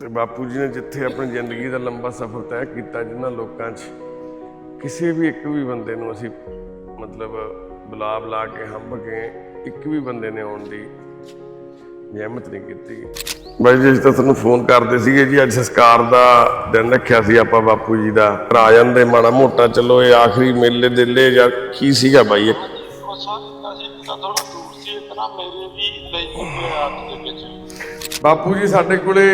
ਤੇ ਬਾਪੂ ਜੀ ਨੇ ਜਿੱਥੇ ਆਪਣੀ ਜ਼ਿੰਦਗੀ ਦਾ ਲੰਬਾ ਸਫ਼ਰ ਤੈਅ ਕੀਤਾ, ਜਿਨ੍ਹਾਂ ਲੋਕਾਂ 'ਚ ਕਿਸੇ ਵੀ ਇੱਕ ਵੀ ਬੰਦੇ ਨੂੰ ਅਸੀਂ ਮਤਲਬ ਬੁਲਾ ਬੁਲਾ ਕੇ ਹੰਬ ਕੇ ਇੱਕ ਵੀ ਬੰਦੇ ਨੇ ਆਉਣ ਦੀ ਨਿਯਮਤ ਨਹੀਂ ਕੀਤੀ। ਬਾਈ ਜੀ ਤਾਂ ਤੁਹਾਨੂੰ ਫੋਨ ਕਰਦੇ ਸੀਗੇ ਜੀ, ਅੱਜ ਸੰਸਕਾਰ ਦਾ ਦਿਨ ਰੱਖਿਆ ਸੀ ਆਪਾਂ ਬਾਪੂ ਜੀ ਦਾ। ਆ ਜਾਂਦੇ, ਮਾੜਾ ਮੋਟਾ ਚਲੋ, ਇਹ ਆਖਰੀ ਮੇਲੇ ਦੇਲੇ ਜਾਂ ਕੀ ਸੀਗਾ ਬਾਈ ਇਹ? ਬਾਪੂ ਜੀ, ਸਾਡੇ ਕੋਲੇ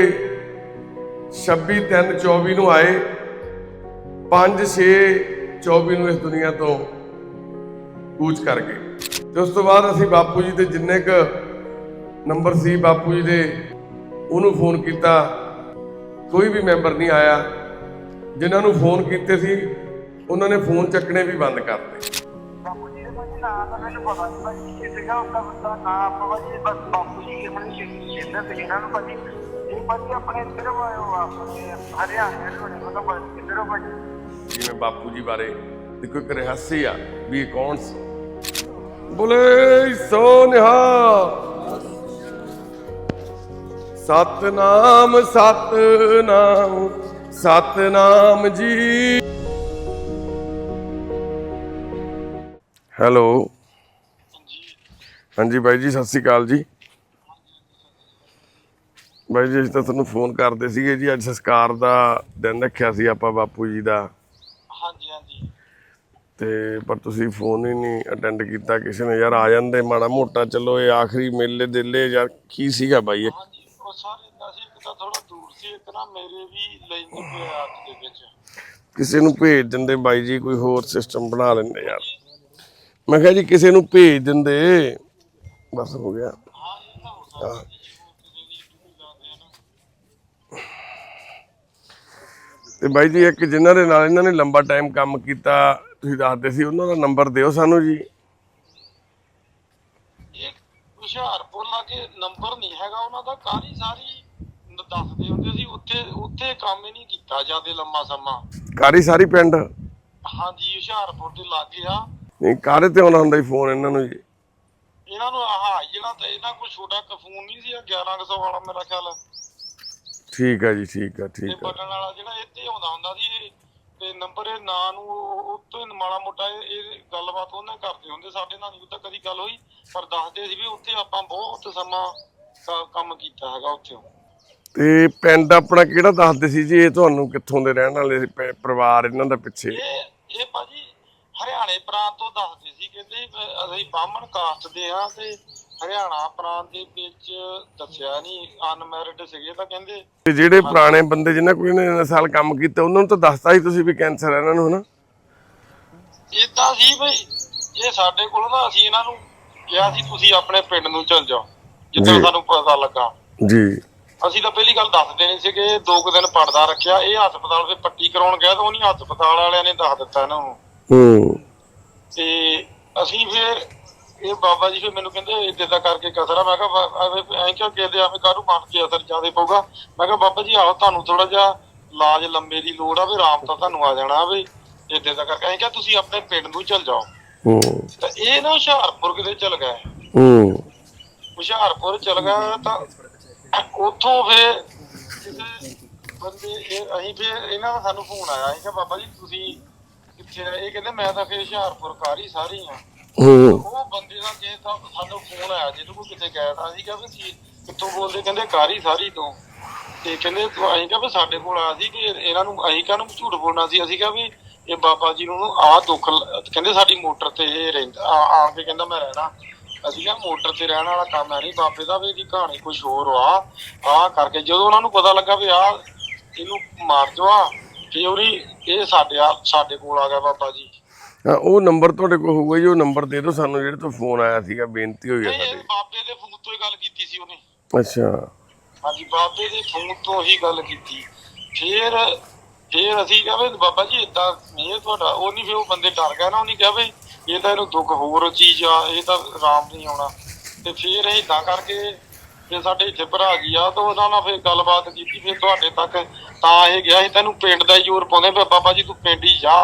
26 3 24 ਨੂੰ ਆਏ। 5 6 24 ਨੂੰ ਇਸ ਦੁਨੀਆ ਤੋਂ ਕੂਚ ਕਰ ਗਏ। ਤੇ ਉਸ ਤੋਂ ਬਾਅਦ ਅਸੀਂ ਬਾਪੂ ਜੀ ਦੇ ਜਿੰਨੇ ਕ ਨੰਬਰ ਸੀ, ਬਾਪੂ ਜੀ ਦੇ, ਉਹਨੂੰ ਫੋਨ ਕੀਤਾ। ਕੋਈ ਵੀ ਮੈਂਬਰ ਨਹੀਂ ਆਇਆ। ਜਿਨ੍ਹਾਂ ਨੂੰ ਫੋਨ ਕੀਤੇ ਸੀ, ਉਹਨਾਂ ਨੇ ਫੋਨ ਚੱਕਣੇ ਵੀ ਬੰਦ ਕਰਤੇ ਬਾਪੂ ਜੀ ਦੇ ਭਾਜੀ ਤਾਂ ਮੈਨੂੰ ਪਤਾ ਨਹੀਂ ਭਾਜੀ ਕਿ ਸੀਗਾ ਉਹਦਾ ਬੰਦਾ, ਨਾਂ ਆਪਾਂ ਬਸ ਬਾਪੂ ਜੀ ਕੇ ਮੈਨੂੰ ਸ਼ਿੰਦਰ ਤੇ ਇਹਨਾਂ ਨੂੰ ਭਾਜੀ। ਭਾਜੀ ਆਪਣੇ ਇੱਧਰ ਆਏ ਹੋ ਆਪਣੇ ਹਰਿਆਣੇ ਦੇ ਲੋੜੇ ਮਤਲਬ ਭਾਜੀ ਕਿੱਧਰੋਂ ਭਾਜੀ ਜਿਵੇਂ ਬਾਪੂ ਜੀ ਬਾਰੇ ਕੋਈ ਇੱਕ ਰਹੱਸ ਆ ਵੀ ਇਹ ਕੌਣ ਸੀ? ਬੋਲੇ ਸੋ ਨਿਹਾਲ ਸਤਨਾਮ ਸਤਨਾਮ ਸਤਨਾਮ ਜੀ। ਹੈਲੋ। ਹਾਂਜੀ ਬਾਈ ਜੀ ਸਤਿ ਸ਼੍ਰੀ ਅਕਾਲ ਜੀ। ਬਾਈ ਜੀ ਅਸੀਂ ਤਾਂ ਤੁਹਾਨੂੰ ਫੋਨ ਕਰਦੇ ਸੀਗੇ ਜੀ ਅੱਜ ਸੰਸਕਾਰ ਦਾ ਦਿਨ ਰੱਖਿਆ ਸੀ ਆਪਾਂ ਬਾਪੂ ਜੀ ਦਾ। ਹਾਂਜੀ ਹਾਂਜੀ। ਤੇ ਪਰ ਤੁਸੀਂ ਫੋਨ ਹੀ ਨਹੀਂ ਅਟੈਂਡ ਕੀਤਾ ਕਿਸੇ ਨੇ ਯਾਰ ਆ ਜਾਂਦੇ ਮਾੜਾ ਮੋਟਾ ਚਲੋ ਇਹ ਆਖਰੀ ਮੇਲੇ ਦੇਲੇ ਯਾਰ ਕੀ ਸੀਗਾ ਬਾਈ ਇਹ? ਹਾਂਜੀ ਉਹ ਸਾਰੇ ਤਾਂ ਅਸੀਂ ਤਾਂ ਥੋੜਾ ਦੂਰ ਸੀ ਇਤਨਾ ਮੇਰੇ ਵੀ ਲਈ ਗਏ ਹੱਥ ਦੇ ਵਿੱਚ। ਕਿਸੇ ਨੂੰ ਭੇਜ ਦਿੰਦੇ ਬਾਈ ਜੀ ਕੋਈ ਹੋਰ ਸਿਸਟਮ ਬਣਾ ਲੈਂਦੇ ਯਾਰ। ਮੈਂ ਕਿਹਾ ਜੀ ਕਿਸੇ ਨੂੰ ਭੇਜ ਦਿੰਦੇ। ਬਸ ਹੋ ਗਿਆ। ਹਾਂ ਇਹ ਤਾਂ ਹੋ ਸਕਦਾ ਜੀ ਉਹ ਕਿਸੇ ਦੀ ਡੂਢੀ ਲਾਉਂਦੇ ਆ ਨਾ ਤੇ ਬਾਈ ਜੀ ਇੱਕ ਜਿਨ੍ਹਾਂ ਦੇ ਨਾਲ ਇਹਨਾਂ ਨੇ ਲੰਬਾ ਟਾਈਮ ਕੰਮ ਕੀਤਾ ਤੁਸੀਂ ਦੱਸਦੇ ਸੀ ਉਹਨਾਂ ਦਾ ਨੰਬਰ ਦਿਓ ਸਾਨੂੰ ਜੀ। ਹੁਸ਼ਿਆਰਪੁਰ ਲਾਗੇ ਨੰਬਰ ਨਹੀਂ ਹੈਗਾ ਉਹਨਾਂ ਦਾ ਕਾਰੀ ਸਾਰੀ ਦੱਸਦੇ ਹੁੰਦੇ ਸੀ ਉੱਥੇ ਉੱਥੇ ਕੰਮ ਹੀ ਨਹੀਂ ਕੀਤਾ ਜਿਆਦੇ ਲੰਮਾ ਸਮਾਂ। ਕਾਰੀ ਸਾਰੀ ਪਿੰਡ? ਹਾਂਜੀ ਹੁਸ਼ਿਆਰਪੁਰ ਦੇ ਲਾਗੇ ਆ। ਨਹੀਂ ਕਾਰੇ ਤੇ ਆਉਣਾ ਹੁੰਦਾ ਜੀ ਫੋਨ ਇਹਨਾਂ ਨੂੰ ਜੀ? ਇਹਨਾਂ ਨੂੰ ਆਹ ਜਿਹੜਾ ਤੇ ਇਹਨਾਂ ਕੋਲ ਛੋਟਾ ਕਫੂਨ ਨਹੀਂ ਸੀ ਆ 1100 ਵਾਲਾ ਮੇਰਾ ਖਿਆਲ। ਠੀਕ ਆ ਜੀ ਠੀਕ ਆ ਠੀਕ ਆ। ਬਟਨ ਵਾਲਾ ਜਿਹੜਾ ਇੱਥੇ ਆਉਂਦਾ ਹੁੰਦਾ ਸੀ ਇਹ ਤੇ ਨੰਬਰ ਇਹ ਨਾਂ ਨੂੰ ਉਹ ਉਹ ਤੋਂ ਹੀ ਮਾੜਾ ਮੋਟਾ ਇਹ ਇਹ ਗੱਲਬਾਤ ਉਹਨਾਂ ਕਰਦੇ ਹੁੰਦੇ ਸਾਡੇ ਨਾਲ ਨਹੀਂ ਤਾਂ ਕਦੀ ਗੱਲ ਹੋਈ ਪਰ ਦੱਸਦੇ ਸੀ ਵੀ ਉੱਥੇ ਆਪਾਂ ਬਹੁਤ ਸਮਾਂ ਕ- ਕੰਮ ਕੀਤਾ ਹੈਗਾ ਉੱਥੇ। ਤੇ ਪਿੰਡ ਆਪਣਾ ਕਿਹੜਾ ਦੱਸਦੇ ਸੀ ਜੀ ਇਹ ਤੁਹਾਨੂੰ ਕਿੱਥੋਂ ਦੇ ਰਹਿਣ ਵਾਲੇ ਸੀ, ਪ- ਪਰਿਵਾਰ ਇਹਨਾਂ ਦਾ ਪਿੱਛੇ? ਇਹ ਇਹ ਭਾਜੀ ਹਰਿਆਣੇ ਪ੍ਰਾਂਤ ਤੋਂ ਦੱਸਦੇ ਸੀ ਕਹਿੰਦੇ ਵੀ ਅਸੀਂ ਬਾਹਮਣ ਕਾਸਟ ਦੇ ਆ ਤੇ ਹਰਿਆਣਾ ਪ੍ਰਾਂਤ ਦੇ ਵਿੱਚ ਦੱਸਿਆ ਨਹੀਂ ਅਨਮੈਰਿਡ ਸੀਗੇ ਤਾਂ ਕਹਿੰਦੇ। ਤੇ ਜਿਹੜੇ ਪੁਰਾਣੇ ਬੰਦੇ ਜਿਨ੍ਹਾਂ ਕੋਈ ਨੇ ਸਾਲ ਕੰਮ ਕੀਤਾ ਉਹਨਾਂ ਨੂੰ ਤਾਂ ਦੱਸਤਾ ਸੀ ਤੁਸੀਂ ਵੀ ਕੈਂਸਰ ਹੈ ਇਹਨਾਂ ਨੂੰ ਹਨਾ? ਇਦਾਂ ਸੀ ਬਈ ਇਹ ਸਾਡੇ ਕੋਲ ਨਾ ਅਸੀਂ ਇਹਨਾਂ ਨੂੰ ਕਿਹਾ ਸੀ ਤੁਸੀਂ ਆਪਣੇ ਪਿੰਡ ਨੂੰ ਚਲ ਜਾਓ ਜਿੱਦਾਂ ਜੀ। ਸਾਨੂੰ ਪਤਾ ਲੱਗਾ। ਜੀ। ਅਸੀਂ ਤਾਂ ਪਹਿਲੀ ਗੱਲ ਦੱਸਦੇ ਨਹੀਂ ਸੀਗੇ ਦੋ ਕੁ ਦਿਨ ਪੜਦਾ ਰੱਖਿਆ ਇਹ ਹਸਪਤਾਲ ਵਿੱਚ ਪੱਟੀ ਕਰਾਉਣ ਗਿਆ ਤਾਂ ਉਹਨੀ ਹਸਪਤਾਲ ਵਾਲਿਆਂ ਨੇ ਦੱਸ ਦਿੱਤਾ ਇਹਨਾਂ ਨੂੰ। ਹੂੰ। ਤੇ ਅਸੀਂ ਫਿਰ ਇਹ ਬਾਬਾ ਜੀ ਫਿਰ ਮੈਨੂੰ ਕਹਿੰਦੇ ਇੱਦਾਂ ਕਰਕੇ ਕਸਰਾ ਮੈਂ ਕਿਹਾ ਐਵੇਂ ਐਂ ਕਿਉਂ ਕਹਿੰਦੇ ਆਵੇਂ ਕਾਹਨੂੰ ਮਨ ਤੇ ਅਸਰ ਜ਼ਿਆਦਾ ਪਊਗਾ? ਮੈਂ ਕਿਹਾ ਬਾਬਾ ਜੀ ਆਹੋ ਤੁਹਾਨੂੰ ਥੋੜਾ ਜਿਹਾ ਇਲਾਜ ਲੰਮੇ ਦੀ ਲੋੜ ਆ ਵੀ ਆਰਾਮ ਤਾਂ ਤੁਹਾਨੂੰ ਆ ਜਾਣਾ ਵੀ ਇੱਦਾਂ ਦਾ ਕਰਕੇ। ਐਂ ਕਿਹਾ ਤੁਸੀਂ ਆਪਣੇ ਪਿੰਡ ਨੂੰ ਚੱਲ ਜਾਓ। ਹੂੰ। ਤਾਂ ਇਹ ਨਾ ਹੁਸ਼ਿਆਰਪੁਰ ਕਿਤੇ ਚਲ ਗਏ। ਹੂੰ। ਹੁਸ਼ਿਆਰਪੁਰ ਚਲ ਗਿਆ ਤਾਂ ਉੱਥੋਂ ਫਿਰ ਬੰਦੇ ਇਹ ਅਸੀਂ ਫਿਰ ਇਹਨਾਂ ਦਾ ਸਾਨੂੰ ਫੋਨ ਆਇਆ। ਅਸੀਂ ਕਿਹਾ ਬਾਬਾ ਜੀ ਤੁਸੀਂ ਕਿੱਥੇ ਇਹ ਕਹਿੰਦੇ ਮੈਂ ਤਾਂ ਫਿਰ ਹੁਸ਼ਿਆਰਪੁਰ ਕਾਰੀ ਸਾਰੀ ਆ। ਹੂੰ ਉਹ ਬੰਦੇ ਦਾ ਜੇ ਤਾਂ ਸਾਨੂੰ ਫੋਨ ਆਇਆ ਜਿਹਨੂੰ ਕੋਈ ਕਿਤੇ ਗਿਆ ਤਾਂ ਅਸੀਂ ਕਿਹਾ ਵੀ ਕੀ, ਕਿੱਥੋਂ ਬੋਲਦੇ? ਕਹਿੰਦੇ ਕਾਰੀ ਸਾਰੀ ਤੋਂ। ਤੇ ਕਹਿੰਦੇ ਤੂੰ ਅਸੀਂ ਕਿਹਾ ਵੀ ਸਾਡੇ ਕੋਲ ਆਇਆ ਸੀ ਕਿ ਇਹਨਾਂ ਨੂੰ, ਅਸੀਂ ਕਾਹਨੂੰ ਝੂਠ ਬੋਲਣਾ ਸੀ? ਅਸੀਂ ਕਿਹਾ ਵੀ ਇਹ ਬਾਬਾ ਜੀ ਨੂੰ ਆਹ ਦੁੱਖ ਲ- ਕਹਿੰਦੇ ਸਾਡੀ ਮੋਟਰ ਤੇ ਇਹ ਰਹਿੰਦਾ, ਆ ਆ ਕੇ ਕਹਿੰਦਾ ਮੈਂ ਰਹਿਣਾ। ਅਸੀਂ ਕਿਹਾ ਮੋਟਰ ਤੇ ਰਹਿਣ ਵਾਲਾ ਕੰਮ ਹੈ ਨਹੀਂ ਬਾਬੇ ਦਾ ਵੀ ਇਹਦੀ ਕਹਾਣੀ ਕੁਝ ਹੋਰ ਆ। ਆ ਕਰਕੇ ਜਦੋਂ ਉਹਨਾਂ ਨੂੰ ਪਤਾ ਲੱਗਾ ਵੀ ਆ, ਇਹਨੂੰ ਮਾਰ ਦਵਾ ਕਿ ਉਹਦੀ, ਇਹ ਸਾਡੇ ਆ, ਸਾਡੇ ਕੋਲ ਆ ਗਿਆ ਬਾਬਾ ਜੀ। ਉਹ ਨੰਬਰ ਤੁਹਾਡੇ ਕੋਲ ਹੋਊਗਾ ਜੀ ਉਹ ਨੰਬਰ ਦੇ ਦਿਓ ਸਾਨੂੰ ਜਿਹੜੇ ਤੋਂ ਫੋਨ ਆਇਆ ਸੀਗਾ ਬੇਨਤੀ ਹੋਈ ਹੈ ਇਹ ਸਾਡੀ। ਬਾਬੇ ਦੇ ਫੋਨ ਤੋਂ ਹੀ ਗੱਲ ਕੀਤੀ ਸੀ ਉਹਨੇ। ਅੱਛਾ। ਹਾਂਜੀ ਬਾਬੇ ਦੇ ਫੋਨ ਤੋਂ ਹੀ ਗੱਲ ਕੀਤੀ। ਫਿਰ ਫਿਰ ਅਸੀਂ ਕਿਹਾ ਵੀ ਬਾਬਾ ਜੀ ਇਦਾਂ ਨਹੀਂ ਹੈ ਤੁਹਾਡਾ। ਉਹ ਨਹੀਂ ਫਿਰ ਉਹ ਬੰਦੇ ਡਰ ਗਏ ਨਾ ਉਹਨੇ ਕਿਹਾ ਵੀ ਇਹ ਤਾਂ ਇਹਨੂੰ ਦੁੱਖ ਹੋਰ ਚੀਜ਼ ਆ ਇਹ ਤਾਂ ਆਰਾਮ ਨਹੀਂ ਆਉਣਾ। ਤੇ ਫਿਰ ਇਹ ਇਦਾਂ ਕਰਕੇ ਤੇ ਸਾਡੇ ਇੱਥੇ ਭਰਾ ਗਈ ਆ ਤਾਂ ਉਹਨਾਂ ਨਾਲ ਫਿਰ ਗੱਲਬਾਤ ਕੀਤੀ ਫਿਰ ਤੁਹਾਡੇ ਤੱਕ ਤਾਂ ਇਹ ਗਿਆ ਸੀ ਤੈਨੂੰ ਪਿੰਡ ਦਾ ਜ਼ੋਰ ਪਾਉਂਦੇ ਵੀ ਬਾਬਾ ਜੀ ਤੂੰ ਪਿੰਡ ਹੀ ਜਾ।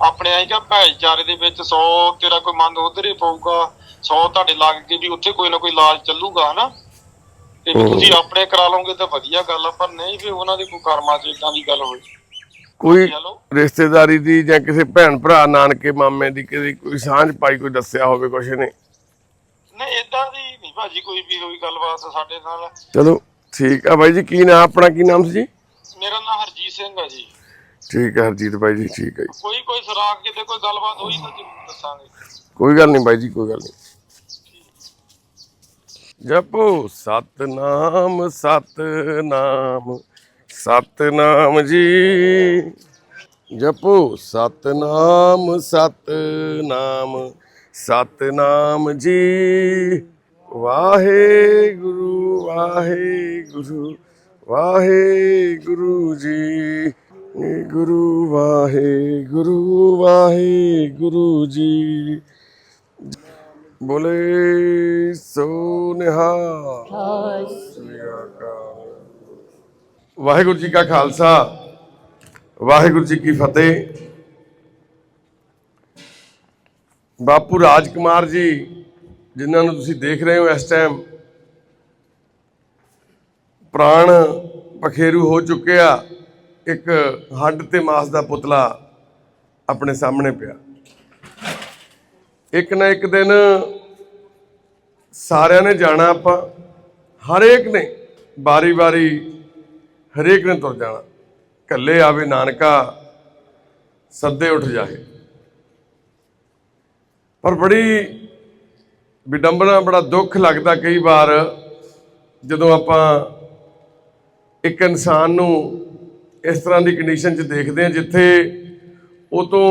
ਆਪਣੇ ਆਈ ਕਿ ਭਾਈਚਾਰੇ ਦੇ ਵਿੱਚ 100 ਤੇਰਾ ਕੋਈ ਮਨ ਉਧਰ ਹੀ ਪਊਗਾ 100 ਤੁਹਾਡੇ ਲੱਗ ਕੇ ਵੀ ਉੱਥੇ ਕੋਈ ਨਾ ਕੋਈ ਇਲਾਜ ਚੱਲੂਗਾ ਹਨਾ? ਤੇ ਵੀ ਤੁਸੀਂ ਆਪਣੇ ਕਰਾ ਲਓਗੇ ਤਾਂ ਵਧੀਆ ਗੱਲ ਆ ਪਰ ਨਹੀਂ ਫਿਰ ਉਹਨਾਂ ਦੇ ਕੋਈ ਕਰਮਾਂ 'ਚ ਇਦਾਂ ਦੀ ਗੱਲ ਹੋਈ ਕੋਈ ਰਿਸ਼ਤੇਦਾਰੀ ਦੀ ਜਾਂ ਕਿਸੇ ਭੈਣ ਭਰਾ ਨਾਨਕੇ ਮਾਮੇ ਦੀ ਕਿਸੇ ਕੋਈ ਸਾਂਝ ਪਾਈ ਕੋਈ ਦੱਸਿਆ ਹੋਵੇ ਕੁਛ ਨੇ? ਨਹੀਂ ਇਦਾਂ ਦੀ ਨਹੀਂ ਭਾਜੀ ਕੋਈ ਵੀ ਹੋਈ ਗੱਲਬਾਤ ਸਾਡੇ ਨਾਲ। ਚਲੋ ਠੀਕ ਆ ਬਾਈ ਜੀ ਕੀ ਨਾਮ ਆਪਣਾ ਕੀ ਨਾਮ ਸੀ? ਜੀ ਮੇਰਾ ਨਾਮ ਹਰਜੀਤ ਸਿੰਘ ਆ ਜੀ। ਠੀਕ ਹੈ ਹਰਜੀਤ ਬਾਈ ਜੀ ਠੀਕ ਹੈ ਜੀ। ਕੋਈ ਕੋਈ ਸੁਰਾਗ ਕਿਤੇ ਕੋਈ ਗੱਲਬਾਤ ਹੋਈ ਤਾਂ ਜ਼ਰੂਰ ਦੱਸਾਂਗੇ। ਕੋਈ ਗੱਲ ਨਹੀਂ ਬਾਈ ਜੀ ਕੋਈ ਗੱਲ ਨਹੀਂ। ਜਪੋ ਸਤਨਾਮ ਸਤਨਾਮ ਸਤਨਾਮ ਜੀ। ਜਪੋ ਸਤਨਾਮ ਸਤਨਾਮ ਸਤਨਾਮ ਜੀ। ਵਾਹਿਗੁਰੂ ਵਾਹਿਗੁਰੂ ਵਾਹਿਗੁਰੂ ਜੀ। ਗੁਰੂ ਵਾਹਿਗੁਰੂ ਵਾਹਿਗੁਰੂ ਜੀ। ਬੋਲੇ ਸੋ ਨਿਹਾਲ ਵਾਹਿਗੁਰੂ ਜੀ ਕਾ ਖਾਲਸਾ, ਵਾਹਿਗੁਰੂ ਜੀ ਕੀ ਫਤਿਹ। ਬਾਪੂ ਰਾਜਕੁਮਾਰ ਜੀ, ਜਿਨ੍ਹਾਂ ਨੂੰ ਤੁਸੀਂ ਦੇਖ ਰਹੇ ਹੋ ਇਸ ਟਾਈਮ, ਪ੍ਰਾਣ ਪਖੇਰੂ ਹੋ ਚੁੱਕੇ ਆ। ਇੱਕ ਹੱਡ ਤੇ ਮਾਸ ਦਾ ਪੁਤਲਾ ਆਪਣੇ ਸਾਹਮਣੇ ਪਿਆ। ਇੱਕ ਨਾ ਇੱਕ ਦਿਨ ਸਾਰਿਆਂ ਨੇ ਜਾਣਾ ਆਪਾਂ, ਹਰੇਕ ਨੇ ਬਾਰੀ-ਬਾਰੀ ਹਰੇਕ ਨੇ ਤੁਰ ਜਾਣਾ। ਕੱਲੇ ਆਵੇ ਨਾਨਕਾ, ਸੱਦੇ ਉੱਠ ਜਾਏ। ਪਰ ਬੜੀ ਵਿਡੰਬਨਾ, ਬੜਾ ਦੁੱਖ ਲੱਗਦਾ ਕਈ ਵਾਰ ਜਦੋਂ ਆਪਾਂ ਇੱਕ ਇਨਸਾਨ ਨੂੰ ਇਸ ਤਰ੍ਹਾਂ ਦੀ ਕੰਡੀਸ਼ਨ 'ਚ ਦੇਖਦੇ ਹਾਂ ਜਿੱਥੇ ਉਹ ਤੋਂ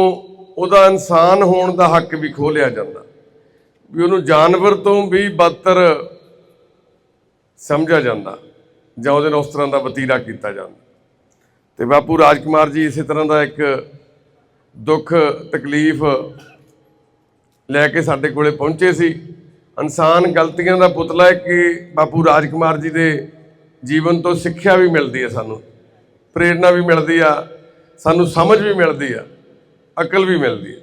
ਉਹਦਾ ਇਨਸਾਨ ਹੋਣ ਦਾ ਹੱਕ ਵੀ ਖੋਹ ਲਿਆ ਜਾਂਦਾ। ਵੀ ਉਹਨੂੰ ਜਾਨਵਰ ਤੋਂ ਵੀ ਬਦਤਰ ਸਮਝਿਆ ਜਾਂਦਾ ਜਾਂ ਉਹਦੇ ਨਾਲ ਉਸ ਤਰ੍ਹਾਂ ਦਾ ਵਤੀਰਾ ਕੀਤਾ ਜਾਂਦਾ। ਤੇ ਬਾਪੂ ਰਾਜਕੁਮਾਰ ਜੀ ਇਸੇ ਤਰ੍ਹਾਂ ਦਾ ਇੱਕ ਦੁੱਖ, ਤਕਲੀਫ ਲੈ ਕੇ ਸਾਡੇ ਕੋਲੇ ਪਹੁੰਚੇ ਸੀ। ਇਨਸਾਨ ਗਲਤੀਆਂ ਦਾ ਪੁਤਲਾ ਹੈ ਕਿ ਬਾਪੂ ਰਾਜਕੁਮਾਰ ਜੀ ਦੇ ਜੀਵਨ ਤੋਂ ਸਿੱਖਿਆ ਵੀ ਮਿਲਦੀ ਹੈ ਸਾਨੂੰ। ਪ੍ਰੇਰਣਾ ਵੀ ਮਿਲਦੀ ਆ, ਸਾਨੂੰ ਸਮਝ ਵੀ ਮਿਲਦੀ ਆ, ਅਕਲ ਵੀ ਮਿਲਦੀ ਹੈ